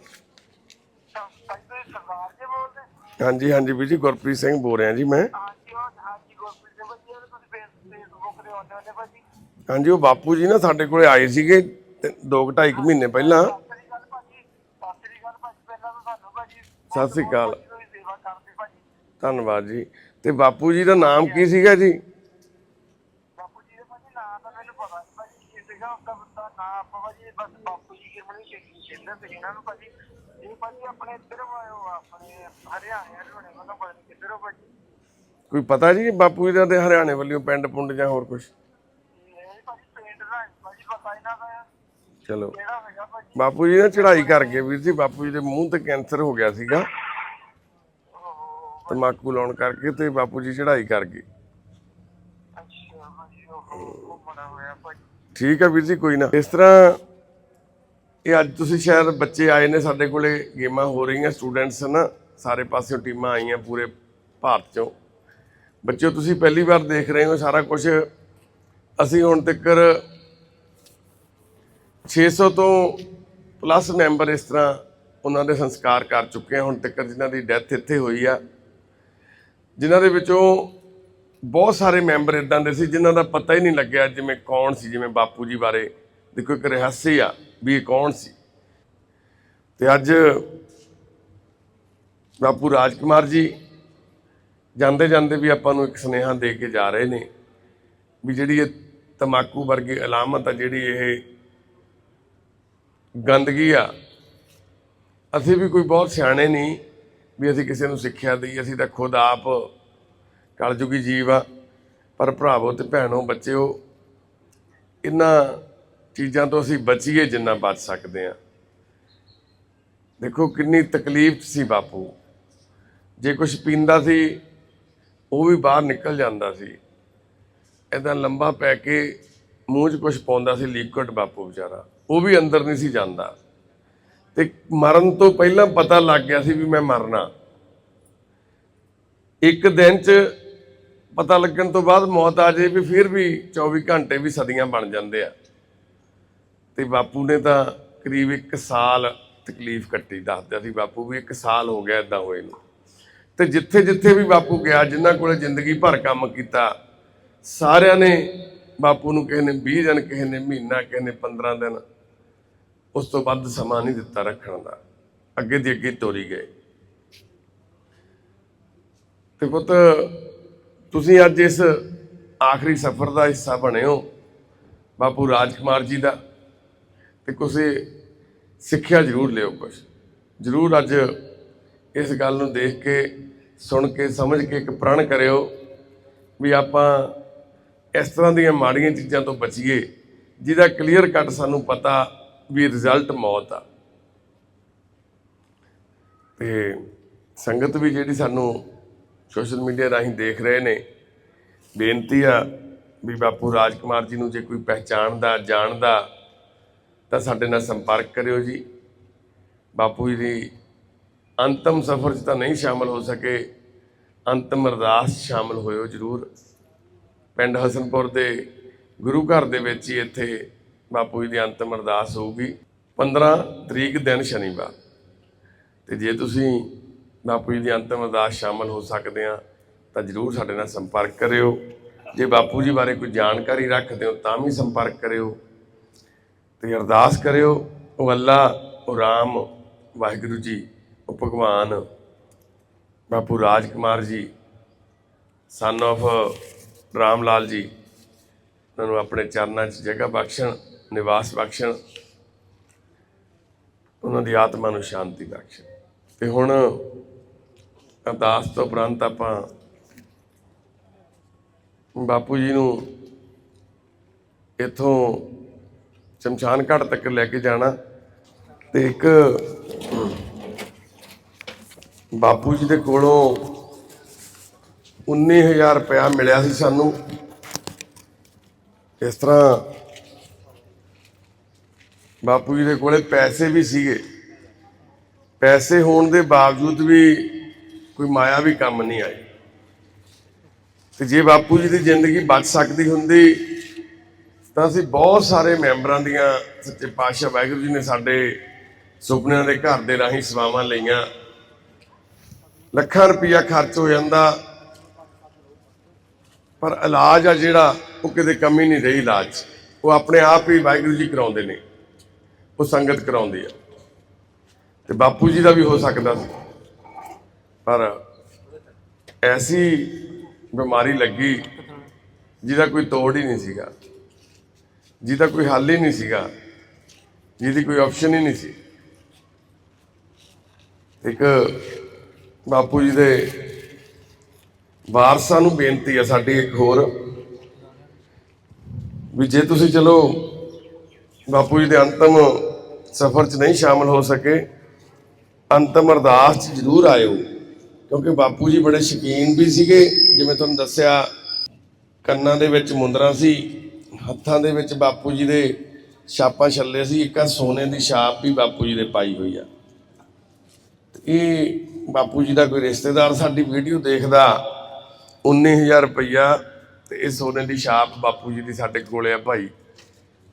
ਭਾਜੀ ਸਰਦਾਰ ਜੀ ਬੋਲਦੇ ਹਾਂਜੀ ਹਾਂਜੀ ਵੀਰ ਜੀ, ਗੁਰਪ੍ਰੀਤ ਸਿੰਘ ਬੋਲ ਰਿਹਾ ਜੀ ਮੈਂ। ਹਾਂਜੀ, ਉਹ ਹਾਂਜੀ ਗੁਰਪ੍ਰੀਤ ਸਿੰਘ ਭਾਜੀ ਇਹ ਤੁਸੀਂ ਫੇਸ ਫੇਸਬੁੱਕ ਤੇ ਆਉਂਦੇ ਹੁੰਦੇ ਭਾਜੀ ਹਾਂਜੀ ਉਹ ਬਾਪੂ ਜੀ ਨਾ ਸਾਡੇ ਕੋਲੇ ਆਏ ਸੀਗੇ ਤੇ ਦੋ ਕੁ ਢਾਈ ਕੁ ਮਹੀਨੇ ਪਹਿਲਾਂ। ਸਤਿ ਸ੍ਰੀ ਅਕਾਲ। ਭਾਜੀ ਸਤਿ ਸ੍ਰੀ ਅਕਾਲ ਭਾਜੀ ਪਹਿਲਾਂ ਤਾਂ ਤੁਹਾਨੂੰ ਭਾਜੀ ਸਤਿ ਸ੍ਰੀ ਅਕਾਲ ਕੋਈ ਸੇਵਾ ਕਰਦੇ ਭਾਜੀ ਧੰਨਵਾਦ ਜੀ। ਤੇ ਬਾਪੂ ਜੀ ਦਾ ਨਾਮ ਕੀ ਸੀਗਾ ਜੀ ਬਾਪੂ ਜੀ ਦੇ ਭਾਜੀ ਨਾਂ ਤਾਂ ਮੈਨੂੰ ਪਤਾ ਨਹੀਂ ਭਾਜੀ ਕੀ ਸੀਗਾ ਉਹਦਾ ਬੰਦਾ ਨਾਂ ਆਪਾਂ ਭਾਜੀ ਬਸ ਬਾਪੂ ਜੀ ਕਿਰਮਣੀ ਕਹਿੰਦੇ ਸੀ ਇਹਨਾਂ ਨੂੰ ਭਾਜੀ ਇਹ ਭਾਜੀ ਆਪਣੇ ਇੱਧਰ ਆਇਓ ਆਪਣੇ ਹਰਿਆਣੇ ਹਰਿਆਣੇ ਵੱਲੋਂ ਪਤਾ ਨਹੀਂ ਕਿੱਧਰੋਂ ਭਾਜੀ। ਕੋਈ ਪਤਾ ਜੀ ਬਾਪੂ ਜੀ ਦਾ ਤੇ ਹਰਿਆਣੇ ਵੱਲੋਂ ਪਿੰਡ ਪੁੰਡ ਜਾਂ ਹੋਰ ਕੁਝ ਇਹ ਭਾਜੀ ਪਿੰਡ ਦਾ ਨੀ ਭਾਜੀ ਪਤਾ ਇਹਨਾਂ ਦਾ ਆ। ਚਲੋ। ਕਿਹੜਾ ਹੈਗਾ ਭਾਜੀ? ਬਾਪੂ ਜੀ ਨੇ ਚੜ੍ਹਾਈ ਕਰ ਗਏ ਵੀਰ ਜੀ ਬਾਪੂ ਜੀ ਦੇ ਮੂੰਹ ਤੇ ਕੈਂਸਰ ਹੋ ਗਿਆ ਸੀਗਾ। ਤਮਾਕੂ ਲਾਉਣ ਕਰਕੇ ਤੇ ਬਾਪੂ ਜੀ ਚੜ੍ਹਾਈ ਕਰ ਗਏ ਅੱਛਾ ਭਾਜੀ ਉਹ ਉਹ ਬੜਾ ਹੋਇਆ ਭਾਜੀ। ਠੀਕ ਹੈ ਵੀਰ ਜੀ ਕੋਈ ਨਾ। ਇਸ ਤਰ੍ਹਾਂ ਇਹ ਅੱਜ ਤੁਸੀਂ ਸ਼ਾਇਦ ਬੱਚੇ ਆਏ ਨੇ ਸਾਡੇ ਕੋਲੇ, ਗੇਮਾਂ ਹੋ ਰਹੀਆਂ ਸਟੂਡੈਂਟਸ ਨਾ ਸਾਰੇ ਪਾਸਿਓਂ ਟੀਮਾਂ ਆਈਆਂ ਪੂਰੇ ਭਾਰਤ ਚੋਂ। ਬੱਚਿਓ, ਤੁਸੀਂ ਪਹਿਲੀ ਵਾਰ ਦੇਖ ਰਹੇ ਹੋ ਸਾਰਾ ਕੁਝ ਅਸੀਂ ਹੁਣ ਤੱਕ 600 ਤੋਂ ਪਲੱਸ ਮੈਂਬਰ ਇਸ ਤਰ੍ਹਾਂ ਉਹਨਾਂ ਦੇ ਸੰਸਕਾਰ ਕਰ ਚੁੱਕੇ ਹਾਂ। ਹੁਣ ਤੱਕ ਜਿਨ੍ਹਾਂ ਦੀ ਡੈਥ ਇੱਥੇ ਹੋਈ ਆ, ਜਿਨ੍ਹਾਂ ਦੇ ਵਿੱਚੋਂ ਬਹੁਤ ਸਾਰੇ ਮੈਂਬਰ ਇਦਾਂ ਦੇ ਸੀ ਜਿਨ੍ਹਾਂ ਦਾ ਪਤਾ ਹੀ ਨਹੀਂ ਲੱਗਿਆ ਜਿਵੇਂ ਕੌਣ ਸੀ, ਜਿਵੇਂ ਬਾਪੂ ਜੀ ਬਾਰੇ। ਦੇਖੋ, ਇੱਕ ਰਹੱਸ ਆ। ਵੀ ਇਹ ਕੌਣ ਸੀ? ਤੇ ਅੱਜ ਬਾਪੂ ਰਾਜਕੁਮਾਰ ਜੀ ਜਾਂਦੇ ਜਾਂਦੇ ਵੀ ਆਪਾਂ ਨੂੰ ਇੱਕ ਸੁਨੇਹਾ ਦੇ ਕੇ ਜਾ ਰਹੇ ਨੇ ਵੀ ਜਿਹੜੀ ਇਹ ਤਮਾਕੂ ਵਰਗੀ ਅਲਾਮਤ ਆ, ਜਿਹੜੀ ਇਹ ਗੰਦਗੀ ਆ, ਅਸੀਂ ਵੀ ਕੋਈ ਬਹੁਤ ਸਿਆਣੇ ਨਹੀਂ ਵੀ ਅਸੀਂ ਕਿਸੇ ਨੂੰ ਸਿੱਖਿਆ ਦਈਏ, ਅਸੀਂ ਤਾਂ ਖੁਦ ਆਪ ਕਲਯੁਗੀ ਜੀਵ ਆ, ਪਰ ਭਰਾਵੋ ਤੇ ਭੈਣੋ, ਬੱਚਿਓ, ਇਹਨਾਂ ਚੀਜ਼ਾਂ ਤੋਂ ਅਸੀਂ ਬਚੀਏ ਜਿੰਨਾ ਬਚ ਸਕਦੇ ਆ ਦੇਖੋ ਕਿੰਨੀ ਤਕਲੀਫ ਸੀ ਬਾਪੂ। ਜੇ ਕੁਝ ਪੀਂਦਾ ਸੀ, ਉਹ ਵੀ ਬਾਹਰ ਨਿਕਲ ਜਾਂਦਾ ਸੀ। ਇਦਾਂ ਲੰਬਾ ਪੈ ਕੇ ਮੂੰਹ 'ਚ ਕੁਝ ਪਾਉਂਦਾ ਸੀ ਲਿਕਵਿਡ ਬਾਪੂ ਵਿਚਾਰਾ। ਉਹ ਵੀ ਅੰਦਰ ਨਹੀਂ ਸੀ ਜਾਂਦਾ। ਤੇ ਮਰਨ ਤੋਂ ਪਹਿਲਾਂ ਪਤਾ ਲੱਗ ਗਿਆ ਸੀ ਵੀ ਮੈਂ ਮਰਨਾ। ਇੱਕ ਦਿਨ 'ਚ ਪਤਾ ਲੱਗਣ ਤੋਂ ਬਾਅਦ ਮੌਤ ਆ ਜੇ ਵੀ ਫਿਰ ਵੀ 24 ਘੰਟੇ ਵੀ ਸਦੀਆਂ ਬਣ ਜਾਂਦੇ ਆ। ਤੇ ਬਾਪੂ ਨੇ ਤਾਂ ਕਰੀਬ 1 ਸਾਲ ਤਕਲੀਫ ਕੱਟੀ ਦੱਸਦਾ ਸੀ ਬਾਪੂ ਵੀ 1 ਸਾਲ ਹੋ ਗਿਆ ਇਦਾਂ ਹੋਏ ਨੂੰ। ਤੇ ਜਿੱਥੇ ਜਿੱਥੇ ਵੀ ਬਾਪੂ ਗਿਆ, ਜਿਨ੍ਹਾਂ ਕੋਲੇ ਜ਼ਿੰਦਗੀ ਭਰ ਕੰਮ ਕੀਤਾ, ਸਾਰਿਆਂ ਨੇ ਬਾਪੂ ਨੂੰ ਕਿਸੇ ਨੇ 20 ਦਿਨ, ਕਿਸੇ ਨੇ ਮਹੀਨਾ, ਕਿਸੇ ਨੇ 15 ਦਿਨ ਉਸ ਤੋਂ ਵੱਧ ਸਮਾਂ ਨਹੀਂ ਦਿੱਤਾ ਰੱਖਣ ਦਾ। ਅੱਗੇ ਦੀ ਅੱਗੇ ਤੋਰੀ ਗਏ। ਤੇ ਪੁੱਤ, ਤੁਸੀਂ ਅੱਜ ਇਸ ਆਖਰੀ ਸਫ਼ਰ ਦਾ ਹਿੱਸਾ ਬਣੇ ਹੋ, ਬਾਪੂ ਰਾਜਕੁਮਾਰ ਜੀ ਦਾ। ਤੇ ਕੁਛ ਸਿੱਖਿਆ ਜ਼ਰੂਰ ਲਿਓ ਕੁਛ। ਜ਼ਰੂਰ ਅੱਜ ਇਸ ਗੱਲ ਨੂੰ ਦੇਖ ਕੇ, ਸੁਣ ਕੇ, ਸਮਝ ਕੇ ਇੱਕ ਪ੍ਰਣ ਕਰਿਓ ਵੀ ਆਪਾਂ ਇਸ ਤਰ੍ਹਾਂ ਦੀਆਂ ਮਾੜੀਆਂ ਚੀਜ਼ਾਂ ਤੋਂ ਬਚੀਏ, ਜਿਹਦਾ ਕਲੀਅਰ ਕੱਟ ਸਾਨੂੰ ਪਤਾ ਵੀ ਰਿਜ਼ਲਟ ਮੌਤ ਆ। ਤੇ ਸੰਗਤ ਵੀ ਜਿਹੜੀ ਸਾਨੂੰ ਸੋਸ਼ਲ ਮੀਡੀਆ ਰਾਹੀਂ ਦੇਖ ਰਹੇ ਨੇ, ਬੇਨਤੀ ਆ ਵੀ ਬਾਪੂ ਰਾਜਕੁਮਾਰ ਜੀ ਨੂੰ ਜੇ ਕੋਈ ਪਹਿਚਾਣਦਾ, ਜਾਣਦਾ ਤਾਂ ਸਾਡੇ ਨਾਲ ਸੰਪਰਕ ਕਰਿਓ ਜੀ। ਬਾਪੂ ਜੀ ਦੀ ਅੰਤਮ ਸਫ਼ਰ 'ਚ ਤਾਂ ਨਹੀਂ ਸ਼ਾਮਲ ਹੋ ਸਕੇ, ਅੰਤਮ ਅਰਦਾਸ 'ਚ ਸ਼ਾਮਲ ਹੋਇਓ ਜਰੂਰ। ਪਿੰਡ ਹਸਨਪੁਰ ਦੇ ਗੁਰੂ ਘਰ ਦੇ ਵਿੱਚ ਹੀ ਇੱਥੇ ਬਾਪੂ ਜੀ ਦੀ ਅੰਤਮ ਅਰਦਾਸ ਹੋਊਗੀ। 15 ਤਰੀਕ ਦਿਨ ਸ਼ਨੀਵਾਰ। ਤੇ ਜੇ ਤੁਸੀਂ ਬਾਪੂ ਜੀ ਦੀ ਅੰਤਮ ਅਰਦਾਸ ਸ਼ਾਮਲ ਹੋ ਸਕਦੇ ਆ, ਤਾਂ ਜਰੂਰ ਸਾਡੇ ਨਾਲ ਸੰਪਰਕ ਕਰਿਓ। ਜੇ ਬਾਪੂ ਜੀ ਬਾਰੇ ਕੋਈ ਜਾਣਕਾਰੀ ਰੱਖਦੇ ਹੋ, ਤਾਂ ਵੀ ਸੰਪਰਕ ਕਰਿਓ। ਤੇ ਅਰਦਾਸ ਕਰਿਓ, ਉਹ ਅੱਲਾ, ਉਹ ਰਾਮ, ਵਾਹਿਗੁਰੂ ਜੀ, ਉਹ ਭਗਵਾਨ, ਬਾਪੂ ਰਾਜ ਕੁਮਾਰ ਜੀ ਸਨ of ਰਾਮ ਲਾਲ ਜੀ, ਉਹਨਾਂ ਨੂੰ ਆਪਣੇ ਚਰਨਾਂ 'ਚ ਜਗ੍ਹਾ ਬਖਸ਼ਣ, ਨਿਵਾਸ ਬਖਸ਼ਣ, ਉਹਨਾਂ ਦੀ ਆਤਮਾ ਨੂੰ ਸ਼ਾਂਤੀ ਬਖਸ਼ਣ। ਤੇ ਹੁਣ ਅਰਦਾਸ ਤੋਂ ਉਪਰੰਤ ਆਪਾਂ ਬਾਪੂ ਜੀ ਨੂੰ ਇੱਥੋਂ ਸ਼ਮਸ਼ਾਨ ਘਾਟ ਤੱਕ ਲੈ ਕੇ ਜਾਣਾ ਤੇ ਇੱਕ ਬਾਪੂ ਜੀ ਦੇ ਕੋਲੋਂ 19000 ਰੁਪਇਆ ਮਿਲਿਆ ਸੀ ਸਾਨੂੰ। ਇਸ ਤਰ੍ਹਾਂ ਬਾਪੂ ਜੀ ਦੇ ਕੋਲੇ ਪੈਸੇ ਵੀ ਸੀਗੇ। ਪੈਸੇ ਹੋਣ ਦੇ ਬਾਵਜੂਦ ਵੀ ਕੋਈ ਮਾਇਆ ਵੀ ਕੰਮ ਨਹੀਂ ਆਈ। ਤੇ ਜੇ ਬਾਪੂ ਜੀ ਦੀ ਜ਼ਿੰਦਗੀ ਬਚ ਸਕਦੀ ਹੁੰਦੀ ਤਾਂ ਅਸੀਂ ਬਹੁਤ ਸਾਰੇ ਮੈਂਬਰਾਂ ਦੀਆਂ ਸੱਚੇ ਪਾਤਸ਼ਾਹ ਵਾਹਿਗੁਰੂ ਜੀ ਨੇ ਸਾਡੇ ਸੁਪਨਿਆਂ ਦੇ ਘਰ ਦੇ ਰਾਹੀਂ ਸੇਵਾਵਾਂ ਲਈਆਂ। ਲੱਖਾਂ ਰੁਪਈਆ ਖਰਚ ਹੋ ਜਾਂਦਾ। ਪਰ ਇਲਾਜ ਆ ਜਿਹੜਾ, ਉਹ ਕਿਤੇ ਕਮੀ ਨਹੀਂ ਰਹੀ ਇਲਾਜ। 'ਚ। ਉਹ ਆਪਣੇ ਆਪ ਹੀ ਵਾਹਿਗੁਰੂ ਜੀ ਕਰਾਉਂਦੇ ਨੇ। ਉਹ ਸੰਗਤ ਕਰਾਉਂਦੀ ਆ। ਤੇ ਬਾਪੂ ਜੀ ਦਾ ਵੀ ਹੋ ਸਕਦਾ ਸੀ। ਪਰ ਐਸੀ ਬਿਮਾਰੀ ਲੱਗੀ, ਜਿਹਦਾ ਕੋਈ ਤੋੜ ਹੀ ਨਹੀਂ ਸੀਗਾ। ਜਿਹਦਾ ਕੋਈ ਹੱਲ ਹੀ ਨਹੀਂ ਸੀਗਾ, ਜਿਹਦੀ ਕੋਈ ਆਪਸ਼ਨ ਹੀ ਨਹੀਂ ਸੀ। ਇੱਕ ਬਾਪੂ ਜੀ ਦੇ ਵਾਰਸਾਂ ਨੂੰ ਬੇਨਤੀ ਆ ਸਾਡੀ ਇੱਕ ਹੋਰ, ਵੀ ਜੇ ਤੁਸੀਂ ਚਲੋ ਬਾਪੂ ਜੀ ਦੇ ਅੰਤਮ ਸਫ਼ਰ 'ਚ ਨਹੀਂ ਸ਼ਾਮਲ ਹੋ ਸਕੇ, ਅੰਤਮ ਅਰਦਾਸ 'ਚ ਜ਼ਰੂਰ ਆਇਓ, ਕਿਉਂਕਿ ਬਾਪੂ ਜੀ ਬੜੇ ਸ਼ਕੀਨ ਵੀ ਸੀਗੇ, ਜਿਵੇਂ ਤੁਹਾਨੂੰ ਦੱਸਿਆ, ਕੰਨਾਂ ਦੇ ਵਿੱਚ ਮੁੰਦਰਾਂ ਸੀ। ਹੱਥਾਂ ਦੇ ਵਿੱਚ ਬਾਪੂ ਜੀ ਦੇ ਛਾਪਾਂ ਛੱਲੇ ਸੀ, ਇੱਕ ਆਹ ਸੋਨੇ ਦੀ ਛਾਪ ਵੀ ਬਾਪੂ ਜੀ ਦੇ ਪਾਈ ਹੋਈ ਆ। ਤੇ ਇਹ ਬਾਪੂ ਜੀ ਦਾ ਕੋਈ ਰਿਸ਼ਤੇਦਾਰ ਸਾਡੀ ਵੀਡੀਓ ਦੇਖਦਾ 19000 ਰੁਪਈਆ ਤੇ ਇਹ ਸੋਨੇ ਦੀ ਛਾਪ ਬਾਪੂ ਜੀ ਦੀ ਸਾਡੇ ਕੋਲੇ ਆ ਭਾਈ।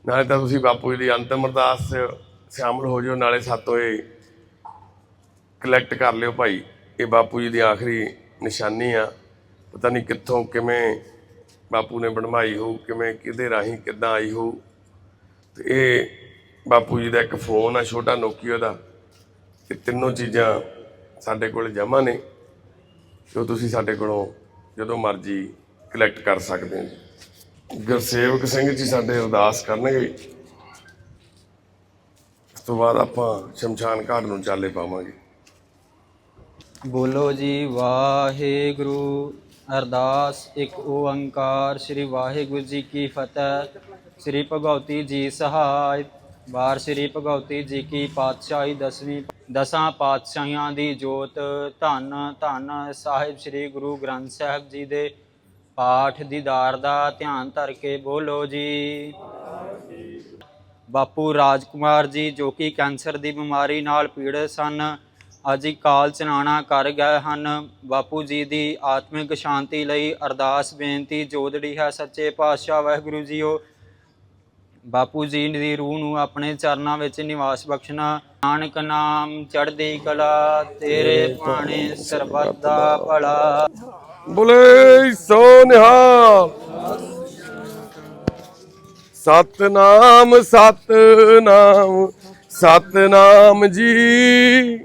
ਨਾਲੇ ਤਾਂ ਤੁਸੀਂ ਬਾਪੂ ਜੀ ਦੀ ਅੰਤਮ ਅਰਦਾਸ 'ਚ ਸ਼ਾਮਲ ਹੋ ਜਾਓ, ਨਾਲੇ ਸਾਤੋਂ ਇਹ ਕਲੈਕਟ ਕਰ ਲਿਓ ਭਾਈ। ਇਹ ਬਾਪੂ ਜੀ ਦੀ ਆਖਰੀ ਨਿਸ਼ਾਨੀ ਆ। ਪਤਾ ਨਹੀਂ ਕਿੱਥੋਂ, ਕਿਵੇਂ ਬਾਪੂ ਨੇ ਬਣਵਾਈ ਹੋਊ, ਕਿਵੇਂ, ਕਿਹਦੇ ਰਾਹੀਂ, ਕਿੱਦਾਂ ਆਈ ਹੋਊ। ਤੇ ਇਹ ਬਾਪੂ ਜੀ ਦਾ ਇੱਕ ਫੋਨ ਆ, ਛੋਟਾ ਨੋਕੀਆ ਦਾ। ਇਹ ਤਿੰਨੋਂ ਚੀਜ਼ਾਂ ਸਾਡੇ ਕੋਲ ਜਮ੍ਹਾਂ ਨੇ, ਜੋ ਤੁਸੀਂ ਸਾਡੇ ਕੋਲੋਂ ਜਦੋਂ ਮਰਜ਼ੀ ਕਲੈਕਟ ਕਰ ਸਕਦੇ ਹੋ। ਗੁਰਸੇਵਕ ਸਿੰਘ ਜੀ ਸਾਡੇ ਅਰਦਾਸ ਕਰਨਗੇ। ਇਸ ਤੋਂ ਬਾਅਦ ਆਪਾਂ ਸ਼ਮਸ਼ਾਨ ਘਾਟ ਨੂੰ ਚਾਲੇ ਪਾਵਾਂਗੇ। ਬੋਲੋ ਜੀ, ਵਾਹਿਗੁਰੂ। ਅਰਦਾਸ, ਇੱਕ ਓੰਕਾਰ, ਸ੍ਰੀ ਵਾਹਿਗੁਰੂ ਜੀ ਕੀ ਫਤਿਹ, ਸ੍ਰੀ ਭਗਵਤੀ ਜੀ ਸਹਾਇ। ਵਾਰ ਸ੍ਰੀ ਭਗਵਤੀ ਜੀ ਕੀ ਪਾਤਸ਼ਾਹੀ, ਦਸਵੀਂ, ਦਸਾਂ ਪਾਤਸ਼ਾਹੀਆਂ ਦੀ ਜੋਤ। ਧੰਨ ਧੰਨ ਸਾਹਿਬ ਸ੍ਰੀ ਗੁਰੂ ਗ੍ਰੰਥ ਸਾਹਿਬ ਜੀ ਦੇ ਪਾਠ ਦੀਦਾਰ ਦਾ ਧਿਆਨ ਧਰ ਕੇ ਬੋਲੋ ਜੀ। ਬਾਪੂ ਰਾਜਕੁਮਾਰ ਜੀ ਜੋ ਕਿ ਕੈਂਸਰ ਦੀ ਬਿਮਾਰੀ ਨਾਲ ਪੀੜਤ ਸਨ ਅੱਜ ਕਾਲ ਚਨਾਣਾ ਕਰ ਗਏ ਹਨ। ਬਾਪੂ ਜੀ ਦੀ ਆਤਮਿਕ ਸ਼ਾਂਤੀ ਲਈ ਅਰਦਾਸ ਬੇਨਤੀ ਜੋਦੜੀ ਹੈ ਸੱਚੇ ਪਾਤਸ਼ਾਹ ਵਾਹਿਗੁਰੂ ਜੀਓ। ਬਾਪੂ ਜੀ ਦੀ ਰੂਹ ਨੂੰ ਆਪਣੇ ਚਰਨਾਂ ਵਿੱਚ ਨਿਵਾਸ ਬਖਸ਼ਣਾ। ਨਾਨਕ ਨਾਮ ਚੜ੍ਹਦੀ ਕਲਾ ਤੇਰੇ ਬਾਣੇ ਸਰਬੱਤ ਦਾ ਭਲਾ। ਬੋਲੇ ਸੋ ਨਿਹਾਲ ਸਤਨਾਮ ਸਤਨਾਮ ਸਤਨਾਮ ਜੀ।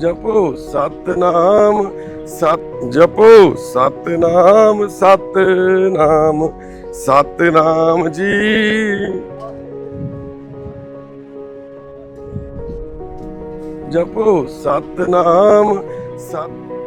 ਜਪੋ ਸਤਨਾਮ ਸਤ ਜਪੋ ਸਤਨਾਮ ਸਤਨਾਮ ਸਤਨਾਮ ਜੀ। ਜਪੋ ਸਤਨਾਮ ਸਤ